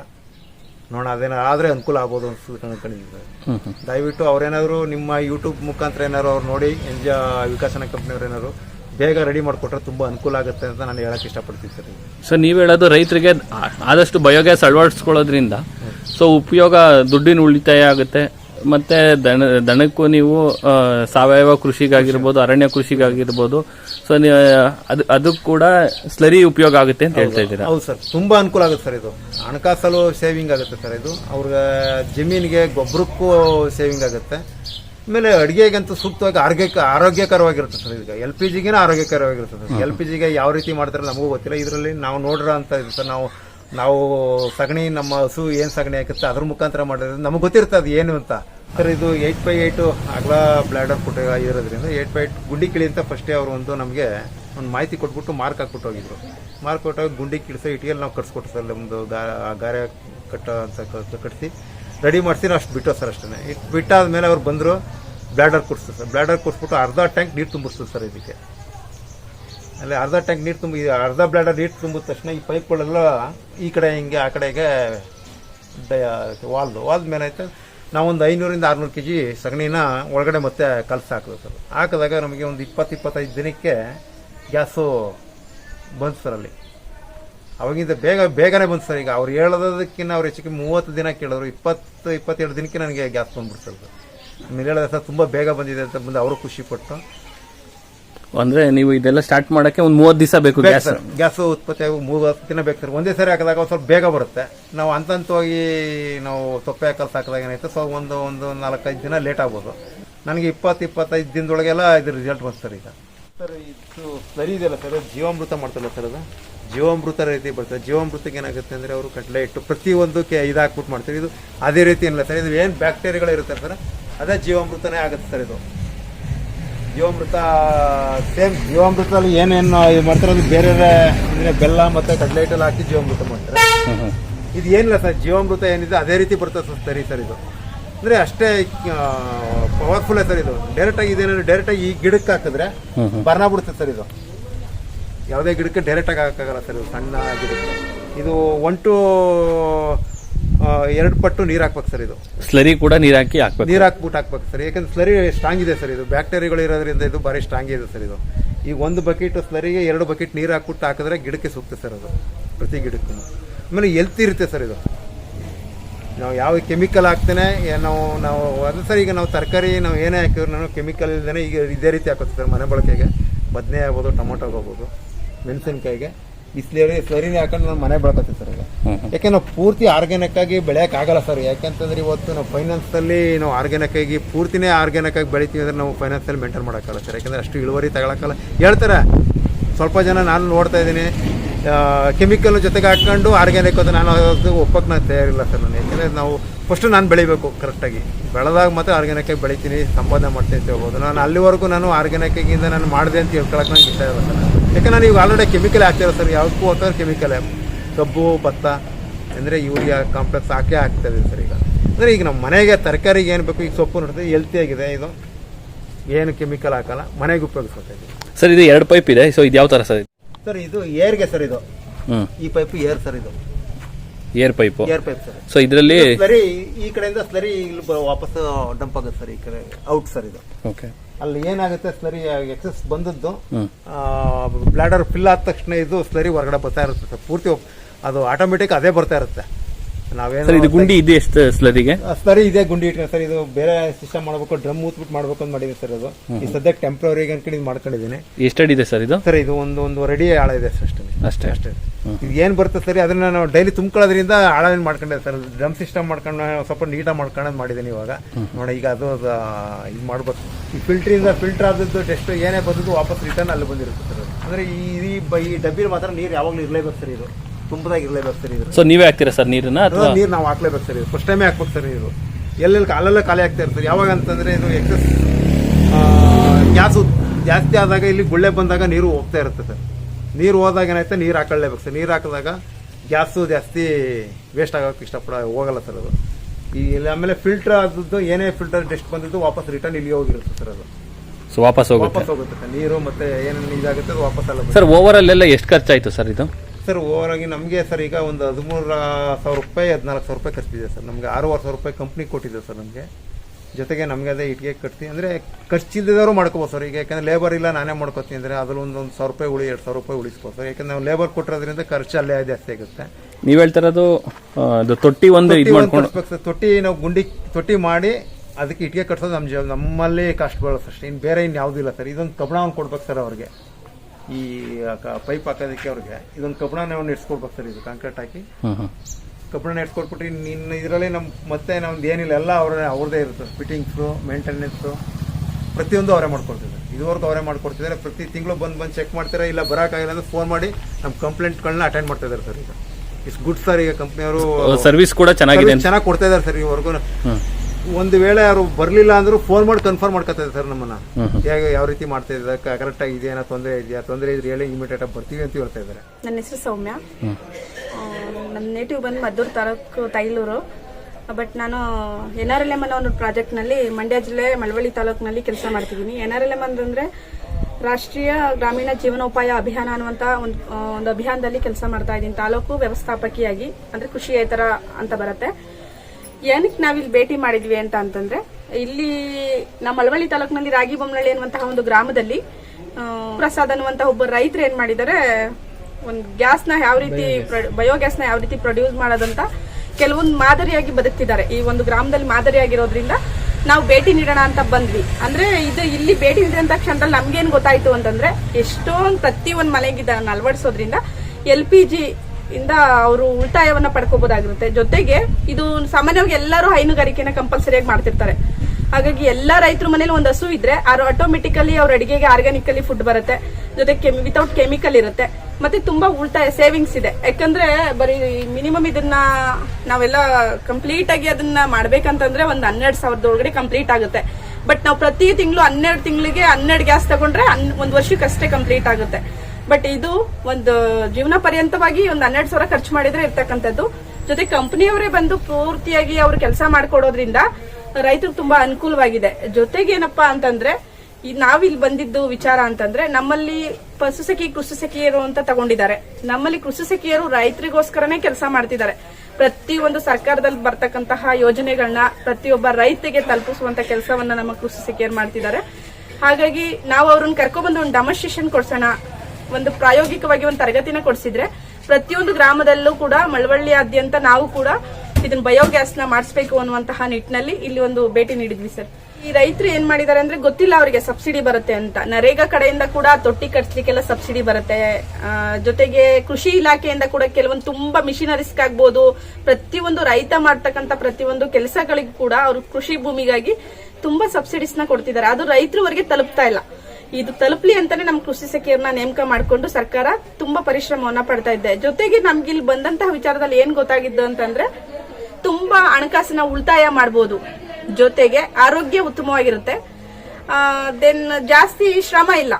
ನೋಡೋಣ ಅದೇನಾದ್ರು ಆದರೆ ಅನುಕೂಲ ಆಗ್ಬೋದು ಅನ್ಸುತ್ತೆ ಅನ್ಕೊಂಡಿದ್ದೀನಿ ದಯವಿಟ್ಟು ಅವ್ರೇನಾದ್ರು ನಿಮ್ಮ ಯೂಟ್ಯೂಬ್ ಮುಖಾಂತರ ಏನಾದ್ರು ಅವ್ರು ನೋಡಿ ಎಂಜ ವಿಕಾಸನ ಕಂಪ್ನಿಯವ್ರು ಏನಾದ್ರು ಬೇಗ ರೆಡಿ ಮಾಡಿಕೊಟ್ರೆ ತುಂಬ ಅನುಕೂಲ ಆಗುತ್ತೆ ಅಂತ ನಾನು ಹೇಳಕ್ಕೆ ಇಷ್ಟಪಡ್ತೀನಿ ಸರ್. ಸರ್ ನೀವು ಹೇಳೋದು ರೈತರಿಗೆ ಆದಷ್ಟು ಬಯೋಗ್ಯಾಸ್ ಅಳವಡಿಸ್ಕೊಳ್ಳೋದ್ರಿಂದ ಸೊ ಉಪಯೋಗ ದುಡ್ಡಿನ ಉಳಿತಾಯ ಆಗುತ್ತೆ ಮತ್ತೆ ದನ ದನಕ್ಕೂ ನೀವು ಸಾವಯವ ಕೃಷಿಗಾಗಿರ್ಬೋದು ಅರಣ್ಯ ಕೃಷಿಗಾಗಿರ್ಬೋದು ಸೊ ಅದು ಅದು ಕೂಡ ಸ್ಲರಿ ಉಪಯೋಗ ಆಗುತ್ತೆ ಅಂತ ಹೇಳ್ತಾ ಇದ್ದೀರಾ? ಹೌದು ಸರ್ ತುಂಬಾ ಅನುಕೂಲ ಆಗುತ್ತೆ ಸರ್ ಇದು. ಹಣಕಾಸಲ್ಲೂ ಸೇವಿಂಗ್ ಆಗುತ್ತೆ ಸರ್ ಇದು. ಅವ್ರಿಗೆ ಜಮೀನಿಗೆ ಗೊಬ್ಬರಕ್ಕೂ ಸೇವಿಂಗ್ ಆಗುತ್ತೆ. ಆಮೇಲೆ ಅಡುಗೆಗಂತೂ ಸೂಕ್ತವಾಗಿ ಆರೋಗ್ಯ ಆರೋಗ್ಯಕರವಾಗಿರುತ್ತೆ ಸರ್ ಈಗ ಎಲ್ ಪಿ ಜಿಗಿನ ಆರೋಗ್ಯಕರವಾಗಿರುತ್ತೆ ಸರ್. ಎಲ್ ಪಿ ಜಿಗೆ ಯಾವ ರೀತಿ ಮಾಡ್ತಾರೆ ನಮಗೂ ಗೊತ್ತಿಲ್ಲ. ಇದರಲ್ಲಿ ನಾವು ನೋಡಿರೋ ಅಂತ ಇದೆ ಸರ್ ನಾವು ನಾವು ಸಗಣಿ, ನಮ್ಮ ಹಸು ಏನು ಸಗಣಿ ಹಾಕುತ್ತೆ, ಅದ್ರ ಮುಖಾಂತರ ಮಾಡಿದ್ರೆ ನಮಗೆ ಗೊತ್ತಿರುತ್ತೆ ಅದು ಏನು ಅಂತ. ಸರ್, ಇದು ಏಯ್ಟ್ ಬೈ ಏಯ್ಟು ಅಗಲ ಬ್ಲಾಡರ್ ಪುಟ್ಟ ಇರೋದ್ರಿಂದ ಏಯ್ಟ್ ಬೈ ಏಯ್ಟ್ ಗುಂಡಿ ಕಿಳಿ ಅಂತ ಫಸ್ಟೇ ಅವರು ಒಂದು ನಮಗೆ ಒಂದು ಮಾಹಿತಿ ಕೊಟ್ಬಿಟ್ಟು ಮಾರ್ಕ್ ಹಾಕ್ಬಿಟ್ಟು ಹೋಗಿದ್ರು. ಮಾರ್ಕ್ ಕೊಟ್ಟಾಗ ಗುಂಡಿ ಕಿಳಿಸೋ ಇಟ್ಟಿಗೆಲ್ಲಿ ನಾವು ಕಟ್ಸ್ಕೊಟ್ಟು ಸರ್ ಒಂದು ಗಾರೆ ಕಟ್ಟ ಅಂತ ಕಟ್ಸಿ ರೆಡಿ ಮಾಡ್ತೀನಿ ಅಷ್ಟು ಬಿಟ್ಟು ಸರ್ ಅಷ್ಟೇ ಇಟ್ಟು ಬಿಟ್ಟಾದ್ಮೇಲೆ ಅವ್ರು ಬಂದರು ಬ್ಲಾಡರ್ ಕೊಡ್ಸ್ತು ಸರ್. ಬ್ಲಾಡರ್ ಕೊಡ್ಸ್ಬಿಟ್ಟು ಅರ್ಧ ಟ್ಯಾಂಕ್ ನೀರು ತುಂಬಿಸ್ತು ಸರ್ ಇದಕ್ಕೆ. ಅಲ್ಲಿ ಅರ್ಧ ಟ್ಯಾಂಕ್ ನೀರು ತುಂಬಿ, ಅರ್ಧ ಬ್ಲಾಡರ್ ನೀರು ತುಂಬಿದ ತಕ್ಷಣ ಈ ಪೈಪ್ಗಳೆಲ್ಲ ಈ ಕಡೆ ಹಿಂಗೆ, ಆ ಕಡೆಗೆ ವಾಲ್ದು ವಾಲ್ದ ಮೇಲೆ ಆಯ್ತು. ನಾವೊಂದು ಐನೂರಿಂದ ಆರುನೂರು ಕೆ ಜಿ ಸಗಣಿನ ಒಳಗಡೆ ಮತ್ತೆ ಕಲಸಿ ಹಾಕಬೇಕು ಸರ್. ಹಾಕಿದಾಗ ನಮಗೆ ಒಂದು ಇಪ್ಪತ್ತು, ಇಪ್ಪತ್ತೈದು ದಿನಕ್ಕೆ ಗ್ಯಾಸು ಬಂತು ಸರ್ ಅಲ್ಲಿ. ಅವಾಗಿಂದ ಬೇಗ, ಬೇಗನೆ ಬಂತು ಸರ್. ಈಗ ಅವ್ರು ಹೇಳೋದಕ್ಕಿಂತ ಅವ್ರು ಹೆಚ್ಚಿಗೆ ಮೂವತ್ತು ದಿನ ಕೇಳಿದ್ರು. ಇಪ್ಪತ್ತು, ಇಪ್ಪತ್ತೆರಡು ದಿನಕ್ಕೆ ನನಗೆ ಗ್ಯಾಸ್ ಬಂದ್ಬಿಡ್ತು ಸರ್ ಆಮೇಲೆ ಹೇಳಿದ್ರೆ ಸರ್, ತುಂಬ ಬೇಗ ಬಂದಿದೆ ಅಂತ ಬಂದು ಅವರು ಖುಷಿ ಪಟ್ಟು ಅಂದ್ರೆ ನೀವು ಇದೆಲ್ಲ ಸ್ಟಾರ್ಟ್ ಮಾಡಕ್ಕೆ ಒಂದು ಮೂವತ್ತು ದಿವಸ ಬೇಕು ಬೇಕು ಗ್ಯಾಸ್ ಸರ್. ಗ್ಯಾಸ್ ಉತ್ಪತ್ತಿ ಆಗಿ ಮೂವತ್ತು ದಿನ ಬೇಕು ಸರ್. ಒಂದೇ ಸರಿ ಹಾಕಿದಾಗ ಒಂದ್ ಸ್ವಲ್ಪ ಬೇಗ ಬರುತ್ತೆ. ನಾವು ಹಂತ ಹಂತವಾಗಿ ನಾವು ತೊಪ್ಪೆ ಹಾಕಲು ಹಾಕಿದಾಗ ಏನಾಯ್ತು ಸೊ ಒಂದು ಒಂದು ನಾಲ್ಕೈದು ದಿನ ಲೇಟ್ ಆಗ್ಬೋದು. ನನಗೆ ಇಪ್ಪತ್ತು ಇಪ್ಪತ್ತೈದು ದಿನದೊಳಗೆಲ್ಲ ಇದ್ರ ರಿಸಲ್ಟ್ ಬಂತು ಸರ್ ಈಗ. ಸರ್ ಇದು ಸರಿ ಇದೆಯಲ್ಲ ಸರ್? ಜೀವಾಮೃತ ಮಾಡ್ತಲ್ಲ ಸರ್ ಅದು? ಜೀವಾಮೃತ ರೀತಿ ಬರ್ತದೆ ಜೀವಾಮೃತಕ್ಕೆ ಏನಾಗುತ್ತೆ ಅಂದರೆ ಅವರು ಕಡಲೆ ಇಟ್ಟು ಪ್ರತಿಯೊಂದು ಕೆ ಇದು ಹಾಕ್ಬಿಟ್ಟು ಮಾಡ್ತಾರೆ. ಇದು ಅದೇ ರೀತಿ ಏನಿಲ್ಲ ಸರ್. ಇದು ಏನು ಬ್ಯಾಕ್ಟೀರಿಯಾಗಳಿರುತ್ತೆ ಸರ್? ಅದೇ ಜೀವಾಮೃತನೇ ಆಗುತ್ತೆ ಸರ್ ಇದು. ಜೀವಾಮೃತ ಸೇಮ್. ಜೀವಾಮೃತದಲ್ಲಿ ಏನೇನು ಇದು ಮಾಡ್ತಾರೆ ಅದು ಬೇರೆ ಅಂದ್ರೆ ಬೆಲ್ಲ ಮತ್ತೆ ಕಡಲೆ ಹಿಟ್ಟಲ್ಲಿ ಹಾಕಿ ಜೀವಾಮೃತ ಮಾಡ್ತಾರೆ. ಇದು ಏನಿಲ್ಲ ಸರ್ ಜೀವಾಮೃತ ಏನಿದೆ ಅದೇ ರೀತಿ ಬರ್ತದೆ ಸರ್ ಸರಿ ಸರ್ ಇದು. ಅಂದ್ರೆ ಅಷ್ಟೇ ಪವರ್ಫುಲ್ ಸರ್ ಇದು. ಡೈರೆಕ್ಟ್ ಆಗಿ ಇದೇನಾದ್ರು ಡೈರೆಕ್ಟ್ ಆಗಿ ಈ ಗಿಡಕ್ಕೆ ಹಾಕಿದ್ರೆ ಬರ್ನ ಬಿಡುತ್ತೆ ಸರ್ ಇದು. ಯಾವುದೇ ಗಿಡಕ್ಕೆ ಡೈರೆಕ್ಟ್ ಆಗಿ ಹಾಕಾಗಲ್ಲ ಸರ್ ಇದು ಸಣ್ಣ ಗಿಡಕ್ಕೆ. ಇದು ಒನ್ ಟು ಎರಡು ಪಟ್ಟು ನೀರು ಹಾಕ್ಬೇಕು ಸರ್ ಇದು. ಸ್ಲರಿ ಕೂಡ ನೀರ್ ಹಾಕಿ ಹಾಕ್ಬೇಕು. ನೀರು ಹಾಕ್ಬಿಟ್ಟು ಹಾಕ್ಬೇಕು ಸರ್. ಯಾಕಂದ್ರೆ ಸ್ಲರಿ ಸ್ಟ್ರಾಂಗ್ ಇದೆ ಸರ್ ಇದು. ಬ್ಯಾಕ್ಟೀರಿಯಾಗಳು ಇರೋದ್ರಿಂದ ಇದು ಭಾರಿ ಸ್ಟ್ರಾಂಗ್ ಇದೆ ಸರ್ ಇದು. ಈ ಒಂದು ಬಕೆಟ್ ಸ್ಲರಿಗೆ ಎರಡು ಬಕೆಟ್ ನೀರು ಹಾಕ್ಬಿಟ್ಟು ಹಾಕಿದ್ರೆ ಗಿಡಕ್ಕೆ ಸೂಕ್ತ ಸರ್ ಅದು. ಪ್ರತಿ ಗಿಡಕ್ಕೂ. ಆಮೇಲೆ ಎಲ್ತಿ ಇರುತ್ತೆ ಸರ್ ಇದು. ನಾವು ಯಾವ ಕೆಮಿಕಲ್ ಹಾಕ್ತೇನೆ ನಾವು ನಾವು ಅದು ಸರ್ ಈಗ ನಾವು ತರಕಾರಿ ನಾವು ಏನೇ ಹಾಕಿದ್ರು ನಾನು ಕೆಮಿಕಲ್ ಇಲ್ಲದೇ ಈಗ ಇದೇ ರೀತಿ ಹಾಕೋದು ಸರ್ ಮನೆ ಬಳಕೆಗೆ. ಬದನೆ ಆಗ್ಬೋದು ಟೊಮೊಟೊ ಆಗ್ಬೋದು ಮೆಣಸಿನ್ಕಾಯಿಗೆ. ಈ ಸ್ಲರಿ ಸ್ಲರಿನೇ ಹಾಕೊಂಡು ನಾನು ಮನೆ ಬೆಳಕತ್ತೆ ಸರ್ ಈಗ. ಯಾಕೆ ನಾವು ಪೂರ್ತಿ ಆರ್ಗ್ಯಾನಿಕ್ ಆಗಿ ಬೆಳೆಯಕ್ ಆಗಲ್ಲ ಸರ್ ಯಾಕಂತಂದ್ರೆ ಇವತ್ತು ನಾವು ಫೈನಾನ್ಸ್ ಅಲ್ಲಿ ನಾವು ಆರ್ಗ್ಯಾನಿಕ್ ಆಗಿ ಪೂರ್ತಿನೇ ಆರ್ಗ್ಯಾನಿಕ್ ಆಗಿ ಬೆಳಿತೀವಿ ಅಂದ್ರೆ ನಾವು ಫೈನಾನ್ಸ್ ಅಲ್ಲಿ ಮೇಂಟೈನ್ ಮಾಡೋಕ್ಕಲ್ಲ ಸರ್ ಯಾಕಂದ್ರೆ ಅಷ್ಟು ಇಳುವರಿ ತಗೊಳಕ್ಕಲ್ಲ ಹೇಳ್ತಾರೆ ಸ್ವಲ್ಪ ಜನ ನಾನು ನೋಡ್ತಾ ಇದ್ದೀನಿ. ಕೆಮಿಕಲ್ ಜೊತೆಗೆ ಹಾಕೊಂಡು ಆರ್ಗ್ಯಾನಿಕ್ ಅಂತ ನಾನು ಅದು ಒಪ್ಪಕ್ಕೆ ನಾನು ತಯಾರಿಲ್ಲ ಸರ್ ನಾನು. ಯಾಕಂದರೆ ನಾವು ಫಸ್ಟ್ ನಾನು ಬೆಳಿಬೇಕು ಕರೆಕ್ಟಾಗಿ ಬೆಳೆದಾಗ ಮಾತ್ರ ಆರ್ಗ್ಯಾನಿಕ್ ಆಗಿ ಬೆಳಿತೀನಿ ಸಂಪಾದನೆ ಮಾಡ್ತೀನಿ ಅಂತ ಹೇಳ್ಬೋದು. ನಾನು ಅಲ್ಲಿವರೆಗೂ ನಾನು ಆರ್ಗ್ಯಾನಿಕ್ ಆಗಿಂದ ನಾನು ಮಾಡಿದೆ ಅಂತ ಹೇಳ್ಕೊಳಕ್ಕೆ ನಂಗೆ ಇಷ್ಟ ಇಲ್ಲ ಸರ್ ಯಾಕಂದ್ರೆ ನಾನು ಈಗ ಆಲ್ರೆಡಿ ಕೆಮಿಕಲ್ ಹಾಕ್ತಿರೋ ಸರ್ ಯಾವಕ್ಕೂ ಹಾಕೋದ್ರೆ ಕೆಮಿಕಲ್ ಕಬ್ಬು ಭತ್ತ ಅಂದರೆ ಯೂರಿಯಾ ಕಾಂಪ್ಲೆಕ್ಸ್ ಹಾಕೇ ಹಾಕ್ತಾ ಇದೀವಿ ಸರ್ ಈಗ. ಅಂದರೆ ಈಗ ನಮ್ಮ ಮನೆಗೆ ತರಕಾರಿಗೆ ಏನು ಬೇಕು ಈಗ ಸೊಪ್ಪು ನೋಡಿದ್ರೆ ಹೆಲ್ತಿಯಾಗಿದೆ ಇದು. ಏನು ಕೆಮಿಕಲ್ ಹಾಕಲ್ಲ ಮನೆಗೆ ಉಪಯೋಗಿಸ್ಕೊತಾ ಸರ್ ಇದು ಎರಡು ಪೈಪ್ ಇದೆ ಸೊ ಇದು ಯಾವ ಥರ ಸರ್ ಸರ್ ಇದು ಏರ್ಗೆ ಸರ್ ಇದು. ಈ ಪೈಪ್ ಏರ್ ಸರ್ ಇದು. Air pipe air pipe sir so ಇದರಲ್ಲಿ ಸ್ಲರಿ ಈ ಕಡೆಯಿಂದ ಸ್ಲರಿ ಇಲ್ಲಿ ವಾಪಸ್ ಡಂಪ್ ಆಗುತ್ತೆ ಸರ್ ಈ ಕಡೆ ಔಟ್ ಸರ್ ಇದು. ಓಕೆ ಅಲ್ಲಿ ಏನಾಗುತ್ತೆ ಸ್ಲರಿ ಎಕ್ಸಸ್ ಬಂದದ್ದು ಬ್ಲ್ಯಾಡರ್ ಬ್ಲಾಡರ್ ಫಿಲ್ ಆದ ತಕ್ಷಣ ಇದು ಸ್ಲರಿ ಹೊರಗಡೆ ಬರ್ತಾ ಇರುತ್ತೆ ಸರ್. ಪೂರ್ತಿ ಅದು ಆಟೋಮೆಟಿಕ್ ಅದೇ ಬರ್ತಾ ಇರುತ್ತೆ. ನಾವೇನು ಇದು ಗುಂಡಿ ಇದೆ ಎಷ್ಟು ಸ್ಲರಿಗೆ ಸ್ಲರಿ ಇದೆ ಗುಂಡಿ ಇಟ್ಕೊಂಡು ಸರ್ ಇದು ಬೇರೆ ಸಿಸ್ಟಮ್ ಮಾಡಬೇಕು ಡ್ರಮ್ ಊತ್ಬಿಟ್ಟು ಮಾಡ್ಬೇಕು ಅಂತ ಮಾಡಿದೆ ಸರ್ ಅದು. ಈ ಸದ್ಯಕ್ಕೆ ಟೆಂಪ್ರವರಿ ಅಂತ ಇದು ಮಾಡ್ಕೊಂಡಿದ್ದೀನಿ. ಎಷ್ಟಡಿ ಇದೆ ಸರ್ ಇದು? ಸರ್ ಇದು ಒಂದು ಒಂದು ರೆಡಿ ಆಳ ಇದೆ ಸರ್ ಅಷ್ಟೇ. ಅಷ್ಟೇ. ಅಷ್ಟೇ ಇದು ಏನು ಬರುತ್ತೆ ಸರಿ ಅದನ್ನ ನಾವು ಡೈಲಿ ತುಂಬ್ಕೊಳ್ಳೋದ್ರಿಂದ ಆಳ ಮಾಡ್ಕೊಂಡೆ ಸರ್ ಡ್ರಮ್ ಸಿಸ್ಟಮ್ ಮಾಡ್ಕೊಂಡು ಸ್ವಲ್ಪ ನೀಟಾಗಿ ಮಾಡ್ಕೊಳ್ಳೋದು ಮಾಡಿದ್ದೀನಿ ಇವಾಗ. ನೋಡಿ ಈಗ ಅದು ಅದು, ಇದು ಮಾಡ್ಬೋದು. ಈ ಫಿಲ್ಟ್ರಿಂದ ಫಿಲ್ಟರ್ ಆದದ್ದು ಟೆಸ್ಟ್ ಏನೇ ಬಂದದ್ದು ವಾಪಸ್ ರಿಟರ್ನ್ ಅಲ್ಲಿ ಬಂದಿರುತ್ತೆ ಸರ್. ಅಂದರೆ ಈ ಈ ಬ- ಈ ಡಬ್ಬಿಲಿ ಮಾತ್ರ ನೀರು ಯಾವಾಗಲೂ ಇರಲೇಬೇಕು ಸರ್ ಇದು. ತುಂಬದಾಗ ಇರಲೇಬೇಕು ಸರ್ ಇದು. ಸೊ ನೀವೇ ಹಾಕ್ತೀರಾ ಸರ್ ನೀರನ್ನ ಅಥವಾ? ನೀರು ನಾವು ಹಾಕ್ಲೇಬೇಕು ಸರ್ ಇದು. ಫಸ್ಟ್ ಟೈಮೇ ಹಾಕ್ಬೇಕು ಸರ್ ಇದು. ಎಲ್ಲೆಲ್ಲಿ ಅಲ್ಲೆಲ್ಲ ಖಾಲಿ ಆಗ್ತಾ ಇರ್ತಾರೆ ಯಾವಾಗ ಅಂತಂದರೆ ಇದು ಎಕ್ಸಸ್ ಗ್ಯಾಸು ಜಾಸ್ತಿ ಆದಾಗ ಇಲ್ಲಿ ಗುಳ್ಳೆ ಬಂದಾಗ ನೀರು ಹೋಗ್ತಾ ಇರುತ್ತೆ ಸರ್. ನೀರು ಹೋದಾಗ ಏನಾಯ್ತು ನೀರು ಹಾಕೊಳ್ಳೇಬೇಕು ಸರ್. ನೀರು ಹಾಕಿದಾಗ ಗ್ಯಾಸು ಜಾಸ್ತಿ ವೇಸ್ಟ್ ಆಗೋಕೆ ಇಷ್ಟಪಡ ಹೋಗಲ್ಲ ಸರ್ ಅದು. ಈ ಇಲ್ಲಿ ಆಮೇಲೆ ಫಿಲ್ಟರ್ ಆದದ್ದು ಏನೇ ಫಿಲ್ಟರ್ ಟೆಸ್ಟ್ ಬಂದಿದ್ದು ವಾಪಸ್ ರಿಟರ್ನ್ ಇಲ್ಲಿ ಹೋಗಿರುತ್ತೆ ಸರ್ ಅದು. ಸೊ ವಾಪಸ್ ಹೋಗುತ್ತೆ? ವಾಪಸ್ ಹೋಗುತ್ತೆ ಸರ್. ನೀರು ಮತ್ತೆ ಏನೇನು ಇದಾಗುತ್ತೆ ಅದು ವಾಪಸ್ ಅಲ್ಲ ಸರ್ ಓವರ್ ಎಲ್ಲ ಎಷ್ಟು ಖರ್ಚಾಯಿತು ಸರ್ ಇದು? ಸರ್ ಓವರ್ ಆಗಿ ನಮಗೆ ಸರ್ ಈಗ ಒಂದು ಹದಿಮೂರು ಸಾವಿರ ರೂಪಾಯಿ ಹದಿನಾಲ್ಕು ಸಾವಿರ ರೂಪಾಯಿ ಖರ್ಚಿದೆ ಸರ್. ನಮಗೆ ಆರೂವರೆ ಸಾವಿರ ರೂಪಾಯಿ ಕಂಪ್ನಿ ಕೊಟ್ಟಿದೆ ಸರ್ ನಮಗೆ. ಜೊತೆಗೆ ನಮಗೆ ಅದೇ ಇಟ್ಟಿಗೆ ಕಟ್ತಿ ಅಂದರೆ ಖರ್ಚಿಲ್ಲದವರು ಮಾಡ್ಕೋಬೋದು ಸರ್. ಈಗ ಯಾಕಂದ್ರೆ ಲೇಬರ್ ಇಲ್ಲ ನಾನೇ ಮಾಡ್ಕೋತೀನಿ ಅಂದರೆ ಅದ್ರಲ್ಲಿ ಒಂದು ಒಂದು ಸಾವಿರ ರೂಪಾಯಿ ಉಳಿ ಎರಡು ಸಾವಿರ ರೂಪಾಯಿ ಉಳಿಸ್ಬೋದು ಸರ್. ಯಾಕಂದ್ರೆ ನಾವು ಲೇಬರ್ ಕೊಟ್ಟಿರೋದ್ರಿಂದ ಖರ್ಚು ಅಲ್ಲೇ ಜಾಸ್ತಿ ಆಗುತ್ತೆ. ನೀವ್ ಹೇಳ್ತಿರೋದು ಅದು ತೊಟ್ಟಿ ಒಂದು ಇದು ಮಾಡ್ಕೊಂಡು ಸರ್. ತೊಟ್ಟಿ ನಾವು ಗುಂಡಿ ತೊಟ್ಟಿ ಮಾಡಿ ಅದಕ್ಕೆ ಇಟ್ಟಿಗೆ ಕಟ್ಸೋದು ನಮ್ಮ ಜೀವ ನಮ್ಮಲ್ಲಿ ಕಾಸ್ಟ್ ಬೀಳೋದು ಅಷ್ಟೇ ಇನ್ನು ಬೇರೆ ಇನ್ನು ಯಾವುದೂ ಇಲ್ಲ ಸರ್. ಇದೊಂದು ಕಬ್ಬಣ ಒಂದು ಕೊಡ್ಬೇಕು ಸರ್ ಅವ್ರಿಗೆ. ಈ ಪೈಪ್ ಹಾಕೋದಕ್ಕೆ ಅವ್ರಿಗೆ. ಇದೊಂದು ಕಬ್ಬಣ ನಾವು ನೆಡ್ಸ್ಕೊಡ್ಬೇಕು ಸರ್. ಇದು ಕಾಂಕ್ರೀಟ್ ಹಾಕಿ. ಕಬ್ಬಣ ನೆಡ್ಸ್ಕೊಟ್ಬಿಟ್ಟು ನಿನ್ನ ಇದರಲ್ಲಿ ನಮ್ಮ ಮತ್ತೆ ನಮ್ದು ಏನಿಲ್ಲ ಎಲ್ಲ ಅವ್ರ ಅವ್ರದ್ದೇ ಇರುತ್ತೆ. ಫಿಟ್ಟಿಂಗ್ಸು ಮೇಂಟೆನೆನ್ಸು ಪ್ರತಿಯೊಂದು ಅವರೇ ಮಾಡ್ಕೊಡ್ತಿದ್ದಾರೆ. ಇದುವರೆಗೂ ಅವರೇ ಮಾಡ್ಕೊಡ್ತಿದ್ದಾರೆ. ಪ್ರತಿ ತಿಂಗಳು ಬಂದು ಬಂದು ಚೆಕ್ ಮಾಡ್ತಾರೆ ಇಲ್ಲ ಬರೋಕ್ಕಾಗಿಲ್ಲ ಅಂದ್ರೆ ಫೋನ್ ಮಾಡಿ ನಮ್ಮ ಕಂಪ್ಲೇಂಟ್ಗಳನ್ನ ಅಟೆಂಡ್ ಮಾಡ್ತಾ ಇದ್ದಾರೆ ಸರ್ ಈಗ. ಇಟ್ಸ್ ಗುಡ್ ಸರ್ ಈಗ ಕಂಪ್ನಿಯವರು ಸರ್ವಿಸ್ ಕೂಡ ಚೆನ್ನಾಗಿದೆ ಚೆನ್ನಾಗಿ ಕೊಡ್ತಾ ಇದ್ದಾರೆ ಸರ್ ಈವರೆಗೂ ಒಂದು ವೇಳೆ ಅವರು ಬರಲಿಲ್ಲ ಅಂದ್ರೂ ಫೋನ್ ಮಾಡಿ ಕನ್ಫರ್ಮ್ ಮಾಡ್ಕೊತಾರೆ ಸರ್ ನಮ್ಮನ್ನ. ಹೇಗೆ ಯಾವ ರೀತಿ ಮಾಡ್ತಾ ಇದ್ದಾರೆ ಕರೆಕ್ಟ್ ಆಗಿ ಇದೆಯಾ ತೊಂದರೆ ಇದೆಯಾ ತೊಂದರೆ ಇದ್ರೆ ಹೇಳಿ ಇಮಿಡಿಯೇಟ್ ಆಗಿ ಬರ್ತೀವಿ ಅಂತ ಹೇಳ್ತಾ ಇದ್ದಾರೆ. ನನ್ನ ಹೆಸರು ಸೌಮ್ಯ. ನನ್ನ ನೇಟಿವ್ ಬಂದು ಮದ್ದೂರು ತಾಲೂಕು ತೈಲೂರು. ಬಟ್ ನಾನು ಎನ್ ಆರ್ ಎಲ್ ಎಂ ಅನ್ನೋ ಒಂದು ಪ್ರಾಜೆಕ್ಟ್ನಲ್ಲಿ ಮಂಡ್ಯ ಜಿಲ್ಲೆ ಮಳವಳ್ಳಿ ತಾಲೂಕಿನಲ್ಲಿ ಕೆಲಸ ಮಾಡ್ತಿದ್ದೀನಿ. ಎನ್ ಆರ್ ಎಲ್ ಎಂ ಅಂತಂದರೆ ರಾಷ್ಟ್ರೀಯ ಗ್ರಾಮೀಣ ಜೀವನೋಪಾಯ ಅಭಿಯಾನ ಅನ್ನುವಂಥ ಒಂದು ಒಂದು ಅಭಿಯಾನದಲ್ಲಿ ಕೆಲಸ ಮಾಡ್ತಾ ಇದ್ದೀನಿ. ತಾಲೂಕು ವ್ಯವಸ್ಥಾಪಕಿಯಾಗಿ, ಅಂದ್ರೆ ಕೃಷಿಯೇತರ ಅಂತ ಬರುತ್ತೆ. ಏನಕ್ಕೆ ನಾವಿಲ್ಲಿ ಭೇಟಿ ಮಾಡಿದ್ವಿ ಅಂತ ಅಂತಂದರೆ, ಇಲ್ಲಿ ನಮ್ಮ ಮಳವಳ್ಳಿ ತಾಲೂಕಿನಲ್ಲಿ ರಾಗಿ ಬೊಮ್ಮನಹಳ್ಳಿ ಅನ್ನುವಂತಹ ಒಂದು ಗ್ರಾಮದಲ್ಲಿ ಪ್ರಸಾದ್ ಅನ್ನುವಂಥ ಒಬ್ಬ ರೈತರು ಏನು ಮಾಡಿದ್ದಾರೆ ಒಂದು ಗ್ಯಾಸ್ನ ಯಾವ ರೀತಿ ಬಯೋಗ್ಯಾಸ್ನ ಯಾವ ರೀತಿ ಪ್ರೊಡ್ಯೂಸ್ ಮಾಡೋದಂತ ಕೆಲವೊಂದು ಮಾದರಿಯಾಗಿ ಬದುಕ್ತಿದ್ದಾರೆ. ಈ ಒಂದು ಗ್ರಾಮದಲ್ಲಿ ಮಾದರಿಯಾಗಿರೋದ್ರಿಂದ ನಾವು ಭೇಟಿ ನೀಡೋಣ ಅಂತ ಬಂದ್ವಿ. ಅಂದ್ರೆ ಇದು ಇಲ್ಲಿ ಭೇಟಿ ನೀಡಿದಂತ ಕ್ಷಣದಲ್ಲಿ ನಮ್ಗೇನ್ ಗೊತ್ತಾಯ್ತು ಅಂತಂದ್ರೆ ಎಷ್ಟೊಂದು ಪ್ರತಿ ಒಂದು ಮನೆಗೆ ಇದನ್ನ ಅಳವಡಿಸೋದ್ರಿಂದ ಎಲ್ ಪಿ ಜಿ ಇಂದ ಅವರು ಉಳಿತಾಯವನ್ನ ಪಡ್ಕೋಬಹುದಾಗಿರುತ್ತೆ ಜೊತೆಗೆ ಇದು ಸಾಮಾನ್ಯವಾಗಿ ಎಲ್ಲರೂ ಹೈನುಗಾರಿಕೆನ ಕಂಪಲ್ಸರಿಯಾಗಿ ಮಾಡ್ತಿರ್ತಾರೆ. ಹಾಗಾಗಿ ಎಲ್ಲಾ ರೈತರ ಮನೇಲಿ ಒಂದು ಹಸು ಇದ್ರೆ ಅವ್ರು ಆಟೋಮೆಟಿಕಲಿ ಅವ್ರ ಅಡಿಗೆಗೆ ಆರ್ಗಾನಿಕಲಿ ಫುಡ್ ಬರುತ್ತೆ. ಜೊತೆಗೆ ವಿತೌಟ್ ಕೆಮಿಕಲ್ ಇರುತ್ತೆ. ಮತ್ತೆ ತುಂಬಾ ಉಳಿತಾಯ ಸೇವಿಂಗ್ಸ್ ಇದೆ. ಯಾಕಂದ್ರೆ ಬರೀ ಮಿನಿಮಮ್ ಇದನ್ನ ನಾವೆಲ್ಲ ಕಂಪ್ಲೀಟ್ ಆಗಿ ಅದನ್ನ ಮಾಡ್ಬೇಕಂತಂದ್ರೆ ಒಂದು ಹನ್ನೆರಡು ಸಾವಿರದ ಒಳಗಡೆ ಕಂಪ್ಲೀಟ್ ಆಗುತ್ತೆ. ಬಟ್ ನಾವು ಪ್ರತಿ ತಿಂಗಳು ಹನ್ನೆರಡು ತಿಂಗಳಿಗೆ ಹನ್ನೆರಡು ಗ್ಯಾಸ್ ತಗೊಂಡ್ರೆ ಒಂದು ಒಂದ್ ವರ್ಷಕ್ಕೆ ಅಷ್ಟೇ ಕಂಪ್ಲೀಟ್ ಆಗುತ್ತೆ. ಬಟ್ ಇದು ಒಂದು ಜೀವನ ಪರ್ಯಂತವಾಗಿ ಒಂದು ಹನ್ನೆರಡು ಸಾವಿರ ಖರ್ಚು ಮಾಡಿದ್ರೆ ಇರ್ತಕ್ಕಂಥದ್ದು. ಜೊತೆ ಕಂಪನಿಯವರೇ ಬಂದು ಪೂರ್ತಿಯಾಗಿ ಅವ್ರು ಕೆಲಸ ಮಾಡ್ಕೊಡೋದ್ರಿಂದ ರೈತರಿಗೆ ತುಂಬಾ ಅನುಕೂಲವಾಗಿದೆ. ಜೊತೆಗೆ ಏನಪ್ಪಾ ಅಂತಂದ್ರೆ, ಈ ನಾವಿಲ್ಲಿ ಬಂದಿದ್ದು ವಿಚಾರ ಅಂತಂದ್ರೆ, ನಮ್ಮಲ್ಲಿ ಪಶುಸಖಿ ಕೃಷಿ ಸಖಿಯರು ಅಂತ ತಗೊಂಡಿದ್ದಾರೆ. ನಮ್ಮಲ್ಲಿ ಕೃಷಿ ಸಖಿಯರು ರೈತರಿಗೋಸ್ಕರನೇ ಕೆಲಸ ಮಾಡ್ತಿದ್ದಾರೆ. ಪ್ರತಿ ಒಂದು ಸರ್ಕಾರದಲ್ಲಿ ಬರ್ತಕ್ಕಂತಹ ಯೋಜನೆಗಳನ್ನ ಪ್ರತಿಯೊಬ್ಬ ರೈತರಿಗೆ ತಲುಪಿಸುವಂತ ಕೆಲಸವನ್ನ ನಮ್ಮ ಕೃಷಿ ಸಖಿಯರು ಮಾಡ್ತಿದ್ದಾರೆ. ಹಾಗಾಗಿ ನಾವು ಅವ್ರನ್ನ ಕರ್ಕೊಂಡ್ಬಂದು ಒಂದು ಡೆಮಾನ್ಸ್ಟ್ರೇಷನ್ ಕೊಡ್ಸೋಣ, ಒಂದು ಪ್ರಾಯೋಗಿಕವಾಗಿ ಒಂದು ತರಗತಿನ ಕೊಡಿಸಿದ್ರೆ, ಪ್ರತಿಯೊಂದು ಗ್ರಾಮದಲ್ಲೂ ಕೂಡ ಮಳವಳ್ಳಿಯಾದ್ಯಂತ ನಾವು ಕೂಡ ಇದನ್ನ ಬಯೋಗ್ಯಾಸ್ನ ಮಾಡಿಸ್ಬೇಕು ಅನ್ನುವಂತಹ ನಿಟ್ಟಿನಲ್ಲಿ ಇಲ್ಲಿ ಒಂದು ಭೇಟಿ ನೀಡಿದ್ವಿ ಸರ್. ಈ ರೈತರು ಏನ್ ಮಾಡಿದ್ದಾರೆ ಅಂದ್ರೆ ಗೊತ್ತಿಲ್ಲ ಅವರಿಗೆ ಸಬ್ಸಿಡಿ ಬರುತ್ತೆ ಅಂತ. ನರೇಗಾ ಕಡೆಯಿಂದ ಕೂಡ ತೊಟ್ಟಿ ಕಟ್ಸ್ಲಿಕ್ಕೆಲ್ಲ ಸಬ್ಸಿಡಿ ಬರುತ್ತೆ. ಜೊತೆಗೆ ಕೃಷಿ ಇಲಾಖೆಯಿಂದ ಕೂಡ ಕೆಲವೊಂದು ತುಂಬಾ ಮಿಷಿನರಿಸ್ಕ್ ಆಗ್ಬೋದು. ಪ್ರತಿಯೊಂದು ರೈತ ಮಾಡ್ತಕ್ಕಂಥ ಪ್ರತಿಯೊಂದು ಕೆಲಸಗಳಿಗೂ ಕೂಡ ಅವರು ಕೃಷಿ ಭೂಮಿಗಾಗಿ ತುಂಬಾ ಸಬ್ಸಿಡೀಸ್ನ ಕೊಡ್ತಿದ್ದಾರೆ. ಅದು ರೈತರವರೆಗೆ ತಲುಪ್ತಾ ಇಲ್ಲ. ಇದು ತಲುಪ್ಲಿ ಅಂತಾನೆ ನಮ್ಮ ಕೃಷಿ ಸಖಿಯರನ್ನ ನೇಮಕ ಮಾಡಿಕೊಂಡು ಸರ್ಕಾರ ತುಂಬಾ ಪರಿಶ್ರಮವನ್ನ ಪಡ್ತಾ ಇದೆ ಜೊತೆಗೆ ನಮ್ಗೆ ಇಲ್ಲಿ ಬಂದಂತಹ ವಿಚಾರದಲ್ಲಿ ಏನ್ ಗೊತ್ತಾಗಿದ್ದು ಅಂತಂದ್ರೆ ತುಂಬಾ ಹಣಕಾಸಿನ ಉಳಿತಾಯ ಮಾಡಬಹುದು ಜೊತೆಗೆ ಆರೋಗ್ಯ ಉತ್ತಮವಾಗಿರುತ್ತೆ. ದೆನ್ ಜಾಸ್ತಿ ಶ್ರಮ ಇಲ್ಲ.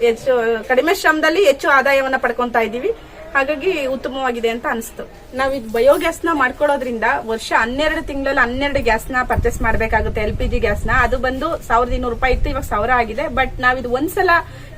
ಹೆಚ್ಚು, ಕಡಿಮೆ ಶ್ರಮದಲ್ಲಿ ಹೆಚ್ಚು ಆದಾಯವನ್ನ ಪಡ್ಕೊಂತ ಇದೀವಿ ಹಾಗಾಗಿ ಉತ್ತಮವಾಗಿದೆ ಅಂತ ಅನಿಸ್ತು. ನಾವು ಇದು ಬಯೋಗ್ಯಾಸ್ನ ಮಾಡ್ಕೊಳ್ಳೋದ್ರಿಂದ ವರ್ಷ ಹನ್ನೆರಡು ತಿಂಗಳಲ್ಲಿ ಹನ್ನೆರಡು ಗ್ಯಾಸ್ನ ಪರ್ಚೇಸ್ ಮಾಡಬೇಕಾಗುತ್ತೆ ಎಲ್ ಪಿ ಜಿ ಗ್ಯಾಸ್ನ ಅದು ಬಂದು ಸಾವಿರದ ಇನ್ನೂರು ರೂಪಾಯಿ ಇತ್ತು, ಇವಾಗ ಸಾವಿರ ಆಗಿದೆ. ಬಟ್ ನಾವು ಇದು ಒಂದ್ಸಲ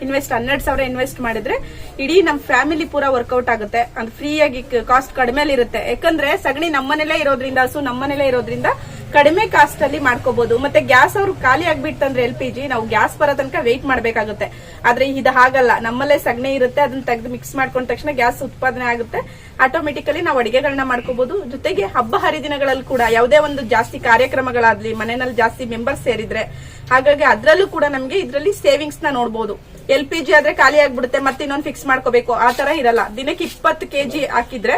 ಇನ್ವೆಸ್ಟ್ ಹನ್ನೆರಡು ಸಾವಿರ ಇನ್ವೆಸ್ಟ್ ಮಾಡಿದ್ರೆ ಇಡೀ ನಮ್ ಫ್ಯಾಮಿಲಿ ಪೂರ ವರ್ಕೌಟ್ ಆಗುತ್ತೆ. ಅದು ಫ್ರೀಯಾಗಿ ಕಾಸ್ಟ್ ಕಡಿಮೆ ಇರುತ್ತೆ ಯಾಕಂದ್ರೆ ಸಗಣಿ ನಮ್ಮನೆಲ್ಲೇ ಇರೋದ್ರಿಂದ, ಹಸು ನಮ್ಮನೆಲ್ಲೇ ಇರೋದ್ರಿಂದ ಕಡಿಮೆ ಕಾಸ್ಟ್ ಅಲ್ಲಿ ಮಾಡ್ಕೋಬಹುದು ಮತ್ತೆ ಗ್ಯಾಸ್ ಅವ್ರು ಖಾಲಿ ಆಗ್ಬಿಟ್ಟಂದ್ರೆ ಎಲ್ ಪಿ ಜಿ ನಾವು ಗ್ಯಾಸ್ ಬರೋ ತನಕ ವೇಟ್ ಮಾಡಬೇಕಾಗುತ್ತೆ. ಆದ್ರೆ ಇದು ಹಾಗಲ್ಲ. ನಮ್ಮಲ್ಲೇ ಸಗಣಿ ಇರುತ್ತೆ, ಅದನ್ನ ತೆಗೆದು ಮಿಕ್ಸ್ ಮಾಡ್ಕೊಂಡ ತಕ್ಷಣ ಗ್ಯಾಸ್ ಉತ್ಪಾದನೆ ಆಗುತ್ತೆ. ಆಟೋಮೆಟಿಕಲಿ ನಾವು ಅಡಿಗೆಗಳನ್ನ ಮಾಡ್ಕೋಬಹುದು ಜೊತೆಗೆ ಹಬ್ಬ ಹರಿದಿನಗಳಲ್ಲಿ ಕೂಡ ಯಾವುದೇ ಒಂದು ಜಾಸ್ತಿ ಕಾರ್ಯಕ್ರಮಗಳಾಗ್ಲಿ ಮನೆಯಲ್ಲಿ ಜಾಸ್ತಿ ಮೆಂಬರ್ಸ್ ಸೇರಿದ್ರೆ, ಹಾಗಾಗಿ ಅದರಲ್ಲೂ ಕೂಡ ನಮಗೆ ಇದರಲ್ಲಿ ಸೇವಿಂಗ್ಸ್ನ ನೋಡಬಹುದು ಎಲ್ ಪಿ ಜಿ ಆದ್ರೆ ಖಾಲಿ ಆಗ್ಬಿಡುತ್ತೆ ಮತ್ತೆ ಇನ್ನೊಂದು ಫಿಕ್ಸ್ ಮಾಡ್ಕೋಬೇಕು. ಆ ತರ ಇರಲ್ಲ. ದಿನಕ್ಕೆ ಇಪ್ಪತ್ತು ಕೆಜಿ ಹಾಕಿದ್ರೆ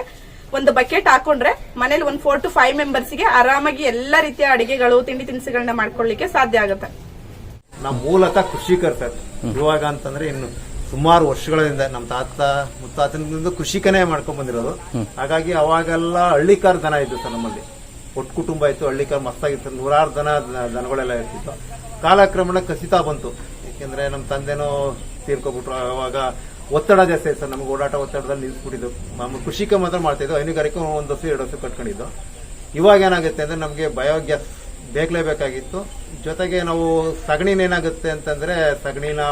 ಒಂದು ಬಕೆಟ್ ಹಾಕೊಂಡ್ರೆ ಮನೇಲಿ ಒಂದ್ ಫೋರ್ ಟು ಫೈವ್ ಮೆಂಬರ್ಸ್ಗೆ ಆರಾಮಾಗಿ ಎಲ್ಲಾ ರೀತಿಯ ಅಡಿಗೆಗಳು, ತಿಂಡಿ ತಿನಿಸುಗಳನ್ನ ಮಾಡ್ಕೊಳ್ಳಿಕ್ಕೆ ಸಾಧ್ಯ ಆಗುತ್ತೆ. ನಾವು ಮೂಲತಃ ಕೃಷಿ ಸರ್ ಇವಾಗ ಅಂತಂದ್ರೆ ಇನ್ನು ಸುಮಾರು ವರ್ಷಗಳಿಂದ ನಮ್ಮ ತಾತ, ಮುತ್ತಾತನಿಂದ ಕೃಷಿಕನೇ ಮಾಡ್ಕೊಂಡ್ ಬಂದಿರೋದು. ಹಾಗಾಗಿ ಅವಾಗೆಲ್ಲ ಹಳ್ಳಿಕಾರ್ ದನ ಇದ್ದು ಸರ್ ನಮ್ಮಲ್ಲಿ. ಒಟ್ಟು ಕುಟುಂಬ ಇತ್ತು, ಹಳ್ಳಿಕಾರ್ ಮಸ್ತಾಗಿತ್ತು ನೂರಾರು ದನ, ದನಗಳೆಲ್ಲ ಇರ್ತಿತ್ತು. ಕಾಲಕ್ರಮಣ ಕಸಿತಾ ಬಂತು. ಯಾಕೆಂದ್ರೆ ನಮ್ಮ ತಂದೆನೂ ತೀರ್ಕೊಬಿಟ್ರು. ಅವಾಗ ಒತ್ತಡ ಜಾಸ್ತಿ ಆಯ್ತು ಸರ್. ನಮ್ಗೆ ಓಡಾಟ ಒತ್ತಡದಲ್ಲಿ ನಿಲ್ಸ್ಬಿಟ್ಟಿದ್ದು. ನಮ್ಮ ಕೃಷಿಕ ಮಾತ್ರ ಮಾಡ್ತಿದ್ವು ಹೈನುಗಾರಿಕೆ ಒಂದು ಹಸು ಎರಡು ವರ್ಷ ಕಟ್ಕೊಂಡಿದ್ದು. ಇವಾಗ ಏನಾಗುತ್ತೆ ಅಂದ್ರೆ ನಮಗೆ ಬಯೋಗ್ಯಾಸ್ ಬೇಕಲೇಬೇಕಾಗಿತ್ತು. ಜೊತೆಗೆ ನಾವು ಸಗಣಿನ ಏನಾಗುತ್ತೆ ಅಂತಂದ್ರೆ ಸಗಣಿನ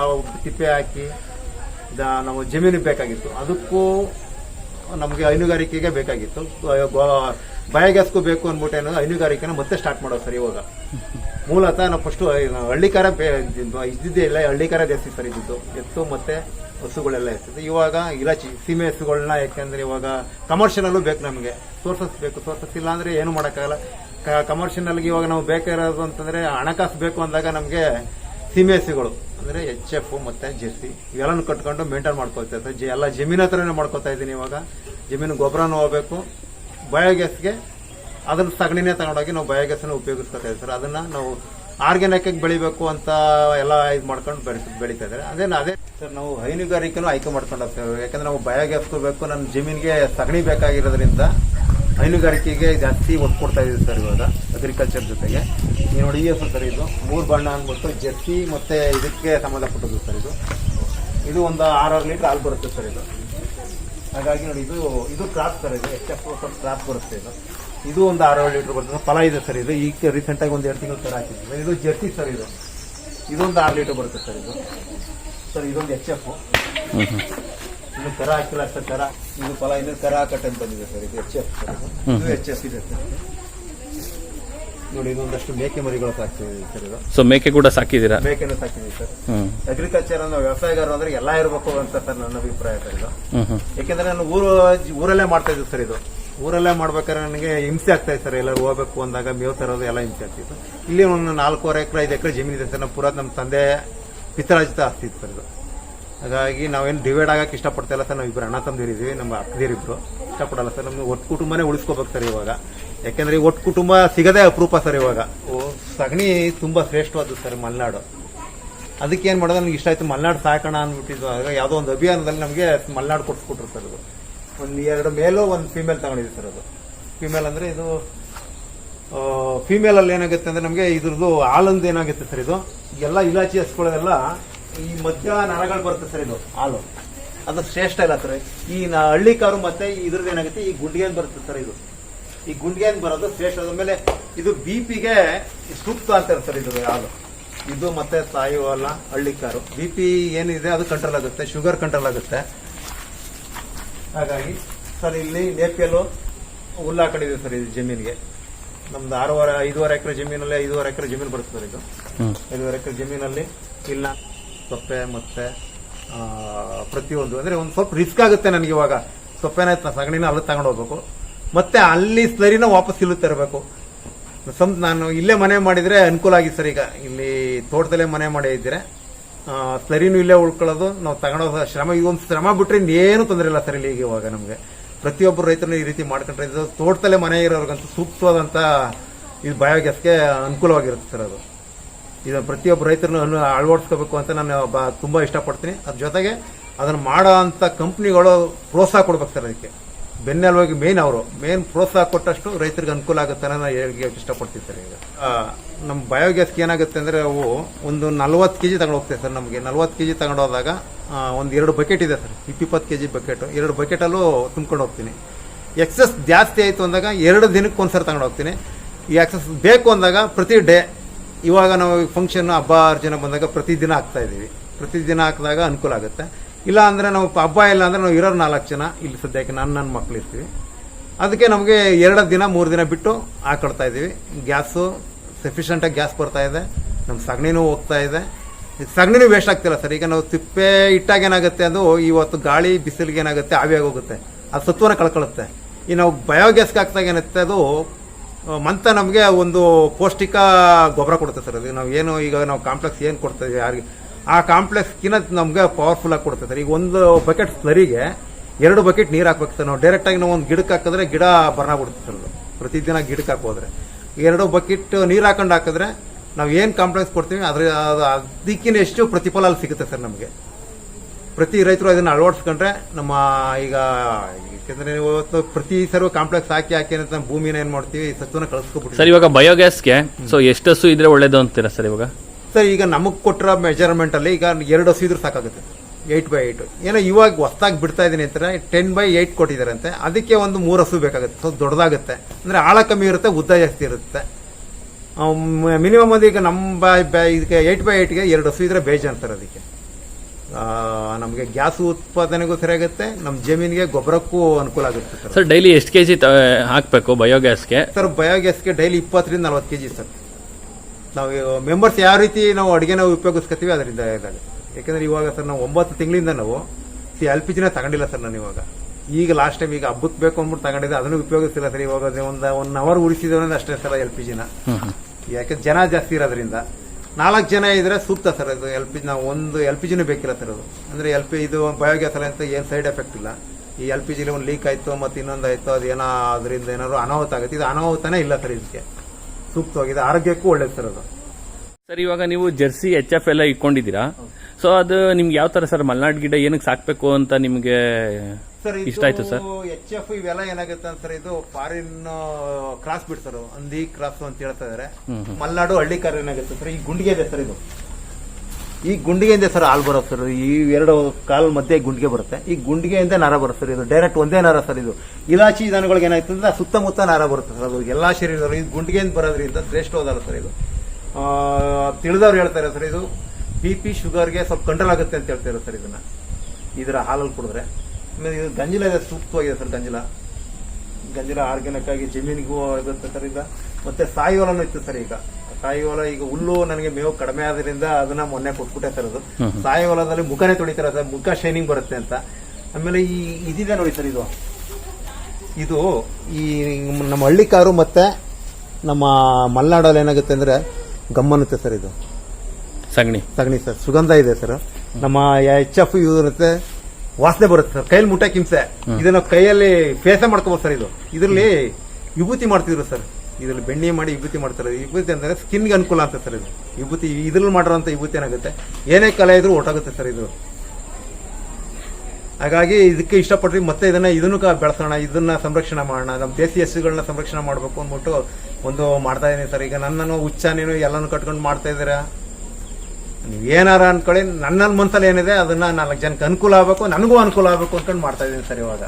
ತಿಪ್ಪೆ ಹಾಕಿ ನಾವು ಜಮೀನಿಗೆ ಬೇಕಾಗಿತ್ತು. ಅದಕ್ಕೂ ನಮಗೆ ಹೈನುಗಾರಿಕೆಗೆ ಬೇಕಾಗಿತ್ತು. ಬಯೋಗ್ಯಾಸ್ಗೂ ಬೇಕು ಅಂದ್ಬಿಟ್ಟು ಏನೋ ಹೈನುಗಾರಿಕೆನ ಮತ್ತೆ ಸ್ಟಾರ್ಟ್ ಮಾಡೋದು ಸರ್ ಇವಾಗ. ಮೂಲತಃ ನಾವು ಫಸ್ಟ್ ಹಳ್ಳಿಕಾರ ಇದ್ದಿದ್ದೇ ಇಲ್ಲ ಹಳ್ಳಿಕಾರ ಜಾಸ್ತಿ ಸರ್ ಇದ್ದಿದ್ದು. ಎತ್ತು ಮತ್ತೆ ಹಸುಗಳೆಲ್ಲ ಇರ್ತದೆ. ಇವಾಗ ಇಲಾಚಿ, ಸೀಮೆ ಹಸುಗಳನ್ನ ಯಾಕೆಂದ್ರೆ ಇವಾಗ ಕಮರ್ಷಿಯಲ್ ಬೇಕು ನಮಗೆ. ಸೋರ್ಸಸ್ ಬೇಕು ಸೋರ್ಸಸ್ ಇಲ್ಲ ಅಂದ್ರೆ ಏನು ಮಾಡೋಕ್ಕಾಗಲ್ಲ. ಕಮರ್ಷಿಯಲ್ಗೆ ಇವಾಗ ನಾವು ಬೇಕಿರೋದು ಅಂತಂದ್ರೆ ಹಣಕಾಸು ಬೇಕು ಅಂದಾಗ ನಮಗೆ ಸೀಮೆ ಹಸುಗಳು. ಅಂದ್ರೆ ಎಚ್ ಎಫ್ ಮತ್ತೆ ಜೆರ್ಸಿ, ಇವೆಲ್ಲನೂ ಕಟ್ಕೊಂಡು ಮೇಂಟೈನ್ ಮಾಡ್ಕೊಳ್ತಾ ಇರ್ತದೆ ಎಲ್ಲ ಜಮೀನ್ ಹತ್ರನೇ ಮಾಡ್ಕೊತಾ ಇದ್ದೀನಿ ಇವಾಗ. ಜಮೀನು ಗೊಬ್ಬರನೂ ಹೋಗ್ಬೇಕು. ಬಯೋಗ್ಯಾಸ್ಗೆ ಅದನ್ನ ಸಗಣಿನೇ ತಗೊಂಡೋಗಿ ನಾವು ಬಯೋಗ್ಯಾಸನ್ನು ಉಪಯೋಗಿಸ್ತಾ ಇದ್ದೀವಿ ಸರ್. ಅದನ್ನ ನಾವು ಆರ್ಗ್ಯಾನಿಕ್ ಬೆಳಿಬೇಕು ಅಂತ ಎಲ್ಲ ಇದು ಮಾಡ್ಕೊಂಡು ಬೆಳೆ, ಬೆಳೀತಾ ಇದ್ದಾರೆ. ಅದೇ ಅದೇ ಸರ್, ನಾವು ಹೈನುಗಾರಿಕೆನೂ ಆಯ್ಕೆ ಮಾಡ್ಕೊಂಡು ಯಾಕಂದ್ರೆ ನಾವು ಬಯೋಗ್ಯಾಸ್ ಬೇಕು ನನ್ನ ಜಮೀನಿಗೆ ಸಗಣಿ ಬೇಕಾಗಿರೋದ್ರಿಂದ ಹೈನುಗಾರಿಕೆಗೆ ಜಾಸ್ತಿ ಒತ್ತು ಕೊಡ್ತಾ ಇದೀವಿ ಸರ್ ಇವಾಗ ಅಗ್ರಿಕಲ್ಚರ್ ಜೊತೆಗೆ. ನೀವು ನೋಡಿ ಹೆಸರು ಸರ್ ಇದು. ಮೂರು ಬಣ್ಣ ಅಂದ್ಬಿಟ್ಟು ಜರ್ಸಿ ಮತ್ತೆ ಇದಕ್ಕೆ ಸಂಬಂಧಪಟ್ಟದ್ದು ಸರ್ ಇದು. ಇದು ಒಂದು ಆರಾರು ಲೀಟರ್ ಹಾಲು ಬರುತ್ತೆ ಸರ್ ಇದು. ಹಾಗಾಗಿ ನೋಡಿ, ಇದು ಇದು ಕ್ರಾಪ್ ಸರ್ ಇದು ಎಚ್ ಎಫ್ ಕ್ರಾಪ್ ಬರುತ್ತೆ ಇದು. ಇದು ಒಂದು ಆರು ಏಳು ಲೀಟರ್ ಬರ್ತದೆ. ಫಲ ಇದೆ ಸರ್ ಇದು. ಈಗ ರೀಸೆಂಟ್ ಆಗಿ ಒಂದು ಎರಡು ತಿಂಗಳು ಸರ್ ಹಾಕಿದ್ವಿ. ಇದು ಜರ್ಸಿ ಸರ್ ಇದು. ಇದೊಂದು ಆರು ಲೀಟರ್ ಬರುತ್ತೆ ಸರ್ ಇದು. ಸರ್, ಇದೊಂದು ಎಚ್ ಎಫ್ ಇನ್ನು ಕರ ಹಾಕಿಲ್ಲ ಸರ್, ಕರ. ಇದು ಫಲ, ಇನ್ನೂ ಕರ ಹಾಕಟ್ಟೆ ಬಂದಿದೆ ಸರ್ ಇದು ಎಚ್ ಎಫ್ ಸರ್. ಇದು ಎಚ್ ಎಫ್ ಇದೆ ಸರ್. ನೋಡಿ ಇದೊಂದಷ್ಟು ಮೇಕೆ ಮರಿಗಳು ಸರ್ ಇದು. ಸೊ ಮೇಕೆ ಕೂಡ ಸಾಕಿದ್ದೀರಾ? ಮೇಕೆನೂ ಸಾಕಿದೀವಿ ಸರ್. ಹ್ಮ್. ಅಗ್ರಿಕಲ್ಚರ್ ಅನ್ನೋ ವ್ಯವಸಾಯಗಾರರು ಅಂದ್ರೆ ಎಲ್ಲಾ ಇರಬೇಕು ಅಂತ ಸರ್ ನನ್ನ ಅಭಿಪ್ರಾಯ ಸರ್ ಇದು. ಹ್ಮ್ ಹ್ಮ್. ಯಾಕೆಂದ್ರೆ ನಾನು ಊರು ಊರಲ್ಲೇ ಮಾಡ್ತಾ ಇದ್ದೀವಿ ಸರ್ ಇದು. ಊರಲ್ಲೇ ಮಾಡ್ಬೇಕಾದ್ರೆ ನನಗೆ ಹಿಂಸೆ ಆಗ್ತಾ ಇದೆ ಸರ್. ಎಲ್ಲರೂ ಹೋಗ್ಬೇಕು ಅಂದಾಗ ಮೇವು ತರೋದು ಎಲ್ಲ ಹಿಂಸೆ ಆಗ್ತಿತ್ತು ಇಲ್ಲಿ ಒಂದು ನಾಲ್ಕೂವರೆ ಎಕರೆ ಐದು ಎಕರೆ ಜಮೀನಿದೆ ಇದೆ ಸರ್. ನಮ್ಮ ಪುರಾತ್ ನಮ್ಮ ತಂದೆ ಪಿತರಾಜಿತ ಆಗ್ತಿತ್ತು ಸರ್ ಇದು. ಹಾಗಾಗಿ ನಾವೇನು ಡಿವೈಡ್ ಆಗಕ್ಕೆ ಇಷ್ಟಪಡ್ತಾ ಇಲ್ಲ ಸರ್. ನಾವು ಇಬ್ಬರು ಅಣ್ಣ ತಂದಿರಿದ್ವಿ ನಮ್ಮ ಅಕ್ಕದಿರಿಬ್ರು. ಇಷ್ಟಪಡಲ್ಲ ಸರ್. ನಮ್ಗೆ ಒಟ್ಟು ಕುಟುಂಬನೇ ಉಳಿಸ್ಕೋಬೇಕು ಸರ್ ಇವಾಗ. ಯಾಕೆಂದ್ರೆ ಒಟ್ಟು ಕುಟುಂಬ ಸಿಗದೇ ಅಪರೂಪ ಸರ್ ಇವಾಗ. ಸಗಣಿ ತುಂಬಾ ಶ್ರೇಷ್ಠವಾದ್ದು ಸರ್ ಮಲೆನಾಡು. ಅದಕ್ಕೆ ಏನ್ ಮಾಡೋದು? ನಮ್ಗೆ ಇಷ್ಟ ಆಯ್ತು ಮಲೆನಾಡು ಸಾಕೋಣ ಅಂದ್ಬಿಟ್ಟಿದ್ದು. ಆಗ ಯಾವುದೋ ಒಂದು ಅಭಿಯಾನದಲ್ಲಿ ನಮಗೆ ಮಲೆನಾಡು ಕೊಡ್ಸ್ಕೊಟ್ರು ಸರ್ ಅದು. ಒಂದು ಎರಡು ಮೇಲೋ ಒಂದು ಫಿಮೇಲ್ ತಗೊಂಡಿದ್ವಿ ಸರ್ ಅದು. ಫಿಮೇಲ್ ಅಂದ್ರೆ ಇದು ಫಿಮೇಲ್ ಅಲ್ಲಿ ಏನಾಗುತ್ತೆ ಅಂದ್ರೆ ನಮಗೆ ಇದ್ರದ್ದು ಹಾಲಂದು ಏನಾಗುತ್ತೆ ಸರ್ ಇದು? ಎಲ್ಲ ಇಲಾಚಿ ಹಸ್ಕೊಳ್ಳೋದೆಲ್ಲ ಈ ಮಧ್ಯ ನರಗಳು ಬರುತ್ತೆ ಸರ್ ಇದು, ಹಾಲು. ಅದು ಶ್ರೇಷ್ಠ ಇಲ್ಲ ಸರ್. ಈ ಹಳ್ಳಿ ಕಾರು ಮತ್ತೆ ಇದ್ರದ್ದು ಏನಾಗುತ್ತೆ? ಈ ಗುಂಡಿಗೆ ಬರುತ್ತೆ ಸರ್ ಇದು. ಈ ಗುಂಡಿಗೆ ಬರೋದು? ಶ್ರೇಷ್ಠ ಆದ್ಮೇಲೆ ಇದು ಬಿ ಪಿಗೆ ಸೂಕ್ತ ಅಂತಾರೆ ಸರ್ ಇದು ಹಾಲು. ಇದು ಮತ್ತೆ ಸಾಯುವಲ್ಲ ಹಳ್ಳಿ ಕಾರು. ಬಿಪಿ ಏನಿದೆ ಅದು ಕಂಟ್ರೋಲ್ ಆಗುತ್ತೆ ಶುಗರ್ ಕಂಟ್ರೋಲ್ ಆಗುತ್ತೆ. ಹಾಗಾಗಿ ಸರ್ ಇಲ್ಲಿ ನೇಪಿಯಲ್ಲು ಹುಲ್ಲ ಹಾಕೊಂಡಿದೆ ಸರ್ ಇದು ಜಮೀನಿಗೆ. ನಮ್ದು ಆರೂವರೆ ಐದೂವರೆ ಎಕರೆ ಜಮೀನಲ್ಲಿ ಐದೂವರೆ ಎಕರೆ ಜಮೀನು ಬರುತ್ತೆ ಸರ್ ಇದು. ಐದೂವರೆ ಎಕರೆ ಜಮೀನಲ್ಲಿ ಇಲ್ಲ ಸೊಪ್ಪೆ ಮತ್ತೆ ಆ, ಪ್ರತಿಯೊಂದು. ಅಂದ್ರೆ ಒಂದು ಸ್ವಲ್ಪ ರಿಸ್ಕ್ ಆಗುತ್ತೆ ನನಗೆ ಇವಾಗ ಸೊಪ್ಪೆನ ತ- ಸಗಣಿನ ಅಲ್ಲಿ ತಗೊಂಡು ಹೋಗ್ಬೇಕು. ಮತ್ತೆ ಅಲ್ಲಿ ಸ್ಲರಿನ ವಾಪಸ್ ಇಲ್ಲುತ್ತಿರಬೇಕು ತರಬೇಕು ಸಮ್ ನಾನು ಇಲ್ಲೇ ಮನೆ ಮಾಡಿದ್ರೆ ಅನುಕೂಲ ಆಗಿ ಸರ್ ಈಗ. ಇಲ್ಲಿ ತೋಟದಲ್ಲೇ ಮನೆ ಮಾಡಿ ಇದ್ದರೆ. ಸ್ಲರಿನೂ ಇಲ್ಲೇ ಉಳ್ಕೊಳ್ಳೋದು. ನಾವು ತಗೊಂಡೋ ಶ್ರಮ ಈಗ ಒಂದು ಶ್ರಮ ಬಿಟ್ಟರೆ ಇನ್ನೇನು ತೊಂದರೆ ಇಲ್ಲ ಸರ್ ಇಲ್ಲಿ ಇವಾಗ ನಮಗೆ. ಪ್ರತಿಯೊಬ್ಬರು ರೈತರು ಈ ರೀತಿ ಮಾಡ್ಕೊಂಡ್ರೆ ಇದು ತೋಟದಲ್ಲೇ ಮನೆ ಇರೋರಿಗಂತೂ ಸೂಕ್ತವಾದಂಥ ಇದು ಬಯೋಗ್ಯಾಸ್ಗೆ ಅನುಕೂಲವಾಗಿರುತ್ತೆ ಸರ್ ಅದು. ಇದನ್ನು ಪ್ರತಿಯೊಬ್ಬ ರೈತರನ್ನು ಅಳವಡಿಸ್ಕೋಬೇಕು ಅಂತ ನಾನು ತುಂಬಾ ಇಷ್ಟಪಡ್ತೀನಿ. ಅದ್ರ ಜೊತೆಗೆ ಅದನ್ನು ಮಾಡೋ ಅಂಥ ಕಂಪ್ನಿಗಳು ಪ್ರೋತ್ಸಾಹ ಕೊಡ್ಬೇಕು ಸರ್ ಅದಕ್ಕೆ. ಬೆನ್ನೆಲುವಾಗಿ ಮೇನ್ ಅವರು ಮೇನ್ ಪ್ರೋತ್ಸಾಹ ಕೊಟ್ಟಷ್ಟು ರೈತರಿಗೆ ಅನುಕೂಲ ಆಗುತ್ತೆ ಅನ್ನೋ ನಾನು ಹೇಳಕ್ಕೆ ಇಷ್ಟಪಡ್ತೀನಿ ಸರ್ ಈಗ ನಮ್ಮ ಬಯೋಗ್ಯಾಸ್ಗೆ ಏನಾಗುತ್ತೆ ಅಂದರೆ ಅವು ಒಂದು ನಲ್ವತ್ತು ಕೆ ಜಿ ತಗೊಂಡು ಹೋಗ್ತೇವೆ ಸರ್ ನಮಗೆ. ನಲ್ವತ್ತು ಕೆ ಜಿ ತಗೊಂಡೋದಾಗ ಒಂದು ಎರಡು ಬಕೆಟ್ ಇದೆ ಸರ್. ಇಪ್ಪಿಪ್ಪತ್ತು ಕೆ ಜಿ ಬಕೆಟು ಎರಡು ಬಕೆಟಲ್ಲೂ ತುಂಬ್ಕೊಂಡು ಹೋಗ್ತೀನಿ. ಎಕ್ಸಸ್ ಜಾಸ್ತಿ ಆಯಿತು ಅಂದಾಗ ಎರಡು ದಿನಕ್ಕೆ ಒಂದ್ಸರಿ ತಗೊಂಡು ಹೋಗ್ತೀನಿ. ಈ ಎಕ್ಸಸ್ ಬೇಕು ಅಂದಾಗ ಪ್ರತಿ ಡೇ ಇವಾಗ ನಾವು ಫಂಕ್ಷನ್ ಹಬ್ಬ ಅರ್ಜನ ಬಂದಾಗ ಪ್ರತಿದಿನ ಹಾಕ್ತಾ ಇದ್ದೀವಿ. ಪ್ರತಿದಿನ ಹಾಕಿದಾಗ ಅನುಕೂಲ ಆಗುತ್ತೆ. ಇಲ್ಲ ಅಂದರೆ ನಾವು ಹಬ್ಬ ಇಲ್ಲ ಅಂದರೆ ನಾವು ಇರೋರು ನಾಲ್ಕು ಜನ. ಇಲ್ಲಿ ಸದ್ಯಕ್ಕೆ ನಾನು ನನ್ನ ಮಕ್ಕಳು ಇರ್ತೀವಿ. ಅದಕ್ಕೆ ನಮಗೆ ಎರಡು ದಿನ, ಮೂರು ದಿನ ಬಿಟ್ಟು ಹಾಕೊಳ್ತಾ ಇದ್ದೀವಿ. ಗ್ಯಾಸು ಸಫಿಷಿಯೆಂಟಾಗಿ ಗ್ಯಾಸ್ ಬರ್ತಾ ಇದೆ. ನಮ್ಮ ಸಗಣಿನೂ ಹೋಗ್ತಾ ಇದೆ. ಸಗಣಿನೂ ವೇಸ್ಟ್ ಆಗ್ತಿಲ್ಲ ಸರ್. ಈಗ ನಾವು ತಿಪ್ಪೆ ಇಟ್ಟಾಗ ಏನಾಗುತ್ತೆ ಅದು, ಇವತ್ತು ಗಾಳಿ ಬಿಸಿಲಿಗೆ ಏನಾಗುತ್ತೆ ಆವಿಯಾಗಿ ಹೋಗುತ್ತೆ ಅದು ಸತ್ವನ ಕಳ್ಕೊಳ್ಳುತ್ತೆ ಈ ನಾವು ಬಯೋಗ್ಯಾಸ್ಗೆ ಹಾಕ್ದಾಗ ಏನಾಗುತ್ತೆ ಅದು ಮಂತ ನಮಗೆ ಒಂದು ಪೌಷ್ಟಿಕ ಗೊಬ್ಬರ ಕೊಡುತ್ತೆ ಸರ್. ಅದು ನಾವು ಏನು ಈಗ ನಾವು ಕಾಂಪ್ಲೆಕ್ಸ್ ಏನು ಕೊಡ್ತಾ ಯಾರಿಗೆ ಆ ಕಾಂಪ್ಲೆಕ್ಸ್ ಕಾಂಪ್ಲೆಕ್ಸ್ಗಿನ ನಮ್ಗೆ ಪವರ್ಫುಲ್ ಆಗಿ ಕೊಡುತ್ತೆ. ಸರ್ ಈಗ ಒಂದು ಬಕೆಟ್ ಸ್ಲರಿಗೆ ಎರಡು ಬಕೆಟ್ ನೀರು ಹಾಕ್ಬೇಕು ಸರ್ ನಾವು ಡೈರೆಕ್ಟ್ ಆಗಿ ನಾವು ಒಂದು ಗಿಡಕ್ಕೆ ಹಾಕಿದ್ರೆ ಗಿಡ ಬರ್ನ ಬಿಡುತ್ತೆ ಸರ್ ಪ್ರತಿದಿನ ಗಿಡಕ್ಕೆ ಹಾಕೋದ್ರೆ ಎರಡು ಬಕೆಟ್ ನೀರು ಹಾಕೊಂಡು ಹಾಕಿದ್ರೆ ನಾವು ಏನು ಕಾಂಪ್ಲೆಕ್ಸ್ ಕೊಡ್ತೀವಿ, ಅದ್ರ, ಅದು ಅದಕ್ಕಿಂತ ಎಷ್ಟು ಪ್ರತಿಫಲ ಅಲ್ಲಿ ಸಿಗುತ್ತೆ ಸರ್ ನಮಗೆ. ಪ್ರತಿ ರೈತರು ಅದನ್ನ ಅಳವಡಿಸ್ಕೊಂಡ್ರೆ ನಮ್ಮ, ಈಗ, ಯಾಕೆಂದ್ರೆ ಇವತ್ತು ಪ್ರತಿ ಸರ್ವ ಕಾಂಪ್ಲೆಕ್ಸ್ ಹಾಕಿ ಹಾಕಿ ಭೂಮಿನ ಏನ್ ಮಾಡ್ತೀವಿ ಸತ್ವನ ಕಳ್ಸ್ಕೊಬಿಟ್ಟು ಸರ್, ಇವಾಗ ಬಯೋಗ್ಯಾಸ್ಗೆ ಸೊ ಎಷ್ಟು ಇದ್ರೆ ಒಳ್ಳೇದು ಅಂತೀರಾ ಸರ್ ಇವಾಗ? ಸರ್ ಈಗ ನಮಗ್ ಕೊಟ್ಟಿರೋ ಮೆಜರ್ಮೆಂಟ್ ಅಲ್ಲಿ ಈಗ ಎರಡು ಹಸು ಇದ್ರೆ ಸಾಕಾಗುತ್ತೆ. ಏಟ್ ಬೈ ಏಟ್ ಏನೋ ಇವಾಗ ಹೊಸ್ದಾಗಿ ಬಿಡ್ತಾ ಇದ್ದೀನಿ ಅಂತಾರೆ ಟೆನ್ ಬೈ ಏಟ್ ಕೊಟ್ಟಿದ್ದಾರಂತೆ ಅದಕ್ಕೆ ಒಂದು ಮೂರು ಹಸು ಬೇಕಾಗುತ್ತೆ. ಸೊ ದೊಡ್ಡದಾಗುತ್ತೆ. ಅಂದ್ರೆ ಆಳ ಕಮ್ಮಿ ಇರುತ್ತೆ ಉದ್ದ ಜಾಸ್ತಿ ಇರುತ್ತೆ. ಮಿನಿಮಮ್ ಅದು ಈಗ ನಮ್ಮ ಬೈ ಬ- ಇದಕ್ಕೆ ಏಟ್ ಬೈ ಏಟ್ಗೆ ಎರಡು ಹಸು ಇದ್ರೆ ಬೇಜ ಅಂತಾರೆ ಅದಕ್ಕೆ ನಮಗೆ ಗ್ಯಾಸ್ ಉತ್ಪಾದನೆಗೂ ಸರಿಯಾಗುತ್ತೆ ನಮ್ಮ ಜಮೀನಿಗೆ ಗೊಬ್ಬರಕ್ಕೂ ಅನುಕೂಲ ಆಗುತ್ತೆ ಸರ್. ಸರ್ ಡೈಲಿ ಎಷ್ಟು ಕೆ ಜಿ ಹಾಕಬೇಕು ಬಯೋಗ್ಯಾಸ್ಗೆ ಸರ್ ಬಯೋಗ್ಯಾಸ್ಗೆ ಡೈಲಿ ಇಪ್ಪತ್ತರಿಂದ ನಲ್ವತ್ತು ಕೆ ಜಿ ಸರ್. ನಾವು ಮೆಂಬರ್ಸ್ ಯಾವ ರೀತಿ ನಾವು ಅಡುಗೆನ ಉಪಯೋಗಿಸ್ಕೊತೀವಿ ಅದರಿಂದ ಇದಾಗುತ್ತೆ. ಯಾಕಂದ್ರೆ ಇವಾಗ ಸರ್ ನಾವು ಒಂಬತ್ತು ತಿಂಗಳಿಂದ ನಾವು ಸಿ ಎಲ್ ಪಿ ಜಿನ ತಗೊಂಡಿಲ್ಲ ಸರ್ ನಾನು ಇವಾಗ. ಈಗ ಲಾಸ್ಟ್ ಟೈಮ್ ಈಗ ಹಬ್ಬಕ್ಕೆ ಬೇಕು ಅಂದ್ಬಿಟ್ಟು ತಗೊಂಡಿದ್ದೆ ಅದನ್ನು ಉಪಯೋಗಿಸ್ತಿಲ್ಲ ಸರ್. ಇವಾಗ ಒಂದು ಒನ್ ಅವರ್ ಉಳಿಸಿದ್ರೆ ಅಷ್ಟೇ ಸರ್ ಎಲ್ ಪಿ ಜಿನ. ಯಾಕೆ ಜನ ಜಾಸ್ತಿ ಇರೋದ್ರಿಂದ. ನಾಲ್ಕು ಜನ ಇದ್ರೆ ಸೂಕ್ತ ಸರ್ ಅದು ಎಲ್ ಪಿ ನಾವು ಒಂದು ಎಲ್ ಪಿ ಜಿನೂ ಬೇಕಿಲ್ಲ ಸರ್ ಅದು. ಅಂದ್ರೆ ಎಲ್ ಪಿ ಇದು ಬಯೋಗ್ಯಾಸ್ ಅಲ್ಲ ಅಂತ ಏನು ಸೈಡ್ ಎಫೆಕ್ಟ್ ಇಲ್ಲ. ಈ ಎಲ್ ಪಿ ಜಿಲಿ ಒಂದು ಲೀಕ್ ಆಯ್ತು ಮತ್ತೆ ಇನ್ನೊಂದು ಆಯ್ತು ಅದೇನೋ ಅದರಿಂದ ಏನಾದ್ರು ಅನಾಹುತ ಆಗುತ್ತೆ. ಇದು ಅನಾಹುತನೇ ಇಲ್ಲ ಸರ್ ಇದಕ್ಕೆ. ಸೂಕ್ತವಾಗಿದೆ. ಆರೋಗ್ಯಕ್ಕೂ ಒಳ್ಳೇದು ಸರ್ ಅದು. ಸರ್ ಇವಾಗ ನೀವು ಜರ್ಸಿ ಎಚ್ ಎಫ್ ಎಲ್ಲ ಇಟ್ಕೊಂಡಿದ್ದೀರಾ? ಸೊ ಅದು ನಿಮ್ಗೆ ಯಾವ ತರ ಸರ್ ಮಲ್ನಾಡ್ ಗಿಡ ಏನಕ್ಕೆ ಸಾಕ್ಬೇಕು ಅಂತ ನಿಮ್ಗೆ ಸರ್ ಇಷ್ಟ ಆಯ್ತು ಸರ್? ಎಚ್ ಎಫ್ ಇವೆಲ್ಲ ಏನಾಗುತ್ತೆ ಅಂತ ಸರ್ ಇದು ಫಾರಿನ್ ಕ್ರಾಸ್ ಬಿಡ್ತಾರೆ. ಅಂದಿ ಕ್ರಾಸ್ ಅಂತ ಹೇಳ್ತಾ ಇದಾರೆ. ಮಲ್ನಾಡು ಹಳ್ಳಿ ಕಾರ್ ಏನಾಗುತ್ತೆ ಸರ್ ಈ ಗುಂಡಿಗೆ ಇದೆ ಸರ್ ಇದು. ಈ ಗುಂಡಿಗೆಯಿಂದ ಸರ್ ಹಾಲು ಬರುತ್ತೆ ಸರ್. ಈ ಎರಡು ಕಾಲ್ ಮಧ್ಯೆ ಗುಂಡಿಗೆ ಬರುತ್ತೆ. ಈ ಗುಂಡಿಗೆಯಿಂದ ನರ ಬರುತ್ತೆ ಸರ್. ಇದು ಡೈರೆಕ್ಟ್ ಒಂದೇ ನರ ಸರ್ ಇದು. ಇಲಾಚಿ ದನಗಳಿಗೆ ಏನಾಯ್ತು ಅಂದ್ರೆ ಸುತ್ತಮುತ್ತ ನರ ಬರುತ್ತೆ ಸರ್. ಅದು ಎಲ್ಲ ಶರೀರದವರು ಇದು ಗುಂಡಿಗೆಯಿಂದ ಬರೋದ್ರಿಂದ ಶ್ರೇಷ್ಠವಾದಲ್ಲ ಸರ್ ಇದು. ತಿಳಿದವ್ರು ಹೇಳ್ತಾರೆ ಸರ್ ಇದು. ಬಿ ಪಿ ಶುಗರ್ಗೆ ಸ್ವಲ್ಪ ಕಂಟ್ರೋಲ್ ಆಗುತ್ತೆ ಅಂತ ಹೇಳ್ತಾರೆ ಸರ್ ಇದನ್ನ. ಇದರ ಹಾಲಲ್ಲಿ ಕುಡಿದ್ರೆ. ಆಮೇಲೆ ಇದು ಗಂಜಿಲ ಇದೆ, ಸೂಕ್ತವಾಗಿದೆ ಸರ್ ಗಂಜಿಲ. ಗಂಜಿಲ ಆರ್ಗ್ಯಾನಿಕ್ ಆಗಿ ಜಮೀನಿಗೂ ಆಗುತ್ತೆ ಸರ್ ಈಗ. ಮತ್ತೆ ಸಾಯಿವಲನು ಇತ್ತು ಸರ್ ಈಗ. ಸಾಯಿವಲ ಈಗ ಹುಲ್ಲು ನನಗೆ ಮೇವು ಕಡಿಮೆ ಆದ್ರಿಂದ ಅದನ್ನ ಮೊನ್ನೆ ಕೊಟ್ಬಿಟ್ಟೆ ಸರ್ ಅದು. ಸಾಯಿವಲದಲ್ಲಿ ಮುಖನೇ ತೊಳಿತಾರೆ ಸರ್ ಮುಖ ಶೈನಿಂಗ್ ಬರುತ್ತೆ ಅಂತ. ಆಮೇಲೆ ಈ ಇದಿದೆ ನೋಡಿ ಸರ್ ಇದು. ಇದು ಈ ನಮ್ಮ ಹಳ್ಳಿ ಕಾರು ಮತ್ತೆ ನಮ್ಮ ಮಲೆನಾಡಲ್ಲಿ ಏನಾಗುತ್ತೆ ಅಂದ್ರೆ ಗಮ್ಮನುತ್ತೆ ಸರ್ ಇದು. ಸಗಣಿ. ಸಗಣಿ ಸರ್ ಸುಗಂಧ ಇದೆ ಸರ್. ನಮ್ಮ ಎಚ್ ಎಫ್ ಇರುತ್ತೆ ವಾಸನೆ ಬರುತ್ತೆ ಸರ್ ಕೈಯಲ್ಲಿ ಹಿಂಸೆ. ಇದನ್ನ ಕೈಯಲ್ಲಿ ಫೇಸ ಮಾಡ್ಕೋಬೋದು ಸರ್ ಇದು. ಇದರಲ್ಲಿ ವಿಭೂತಿ ಮಾಡ್ತಿದ್ರು ಸರ್. ಇದ್ರಲ್ಲಿ ಬೆಣ್ಣೆ ಮಾಡಿ ವಿಭೂತಿ ಮಾಡ್ತಾರೆ. ವಿಭೂತಿ ಅಂದ್ರೆ ಸ್ಕಿನ್ಗೆ ಅನುಕೂಲ ಅಂತ ಸರ್ ಇದು. ವಿಭೂತಿ ಇದ್ರಲ್ಲಿ ಮಾಡಿರೋಂಥ ವಿಭೂತಿ ಏನಾಗುತ್ತೆ? ಏನೇ ಕಲೆ ಇದ್ರೂ ಒಟ್ಟಾಗುತ್ತೆ ಸರ್ ಇದು. ಹಾಗಾಗಿ ಇದಕ್ಕೆ ಇಷ್ಟಪಟ್ರಿ ಮತ್ತೆ ಇದನ್ನ ಇದನ್ನು ಬೆಳೆಸೋಣ, ಇದನ್ನ ಸಂರಕ್ಷಣೆ ಮಾಡೋಣ, ನಮ್ಮ ದೇಸಿ ಹಸುಗಳನ್ನ ಸಂರಕ್ಷಣೆ ಮಾಡಬೇಕು ಅಂದ್ಬಿಟ್ಟು ಒಂದು ಮಾಡ್ತಾ ಇದೀನಿ ಸರ್. ಈಗ ನನ್ನನ್ನು ಹುಚ್ಚನೇನು ಎಲ್ಲಾನು ಕಟ್ಕೊಂಡು ಮಾಡ್ತಾ ಇದ್ದೀರಾ? ನೀವು ಏನಾರ ಅನ್ಕೊಳ್ಳಿ. ನನ್ನ ಮನಸ್ಸಲ್ಲಿ ಏನಿದೆ, ಅದನ್ನ ನಾಲ್ಕು ಜನಕ್ಕೆ ಅನುಕೂಲ ಆಗಬೇಕು, ನನಗೂ ಅನುಕೂಲ ಆಗಬೇಕು ಅನ್ಕೊಂಡು ಮಾಡ್ತಾ ಇದ್ದೀನಿ ಸರ್ ಇವಾಗ.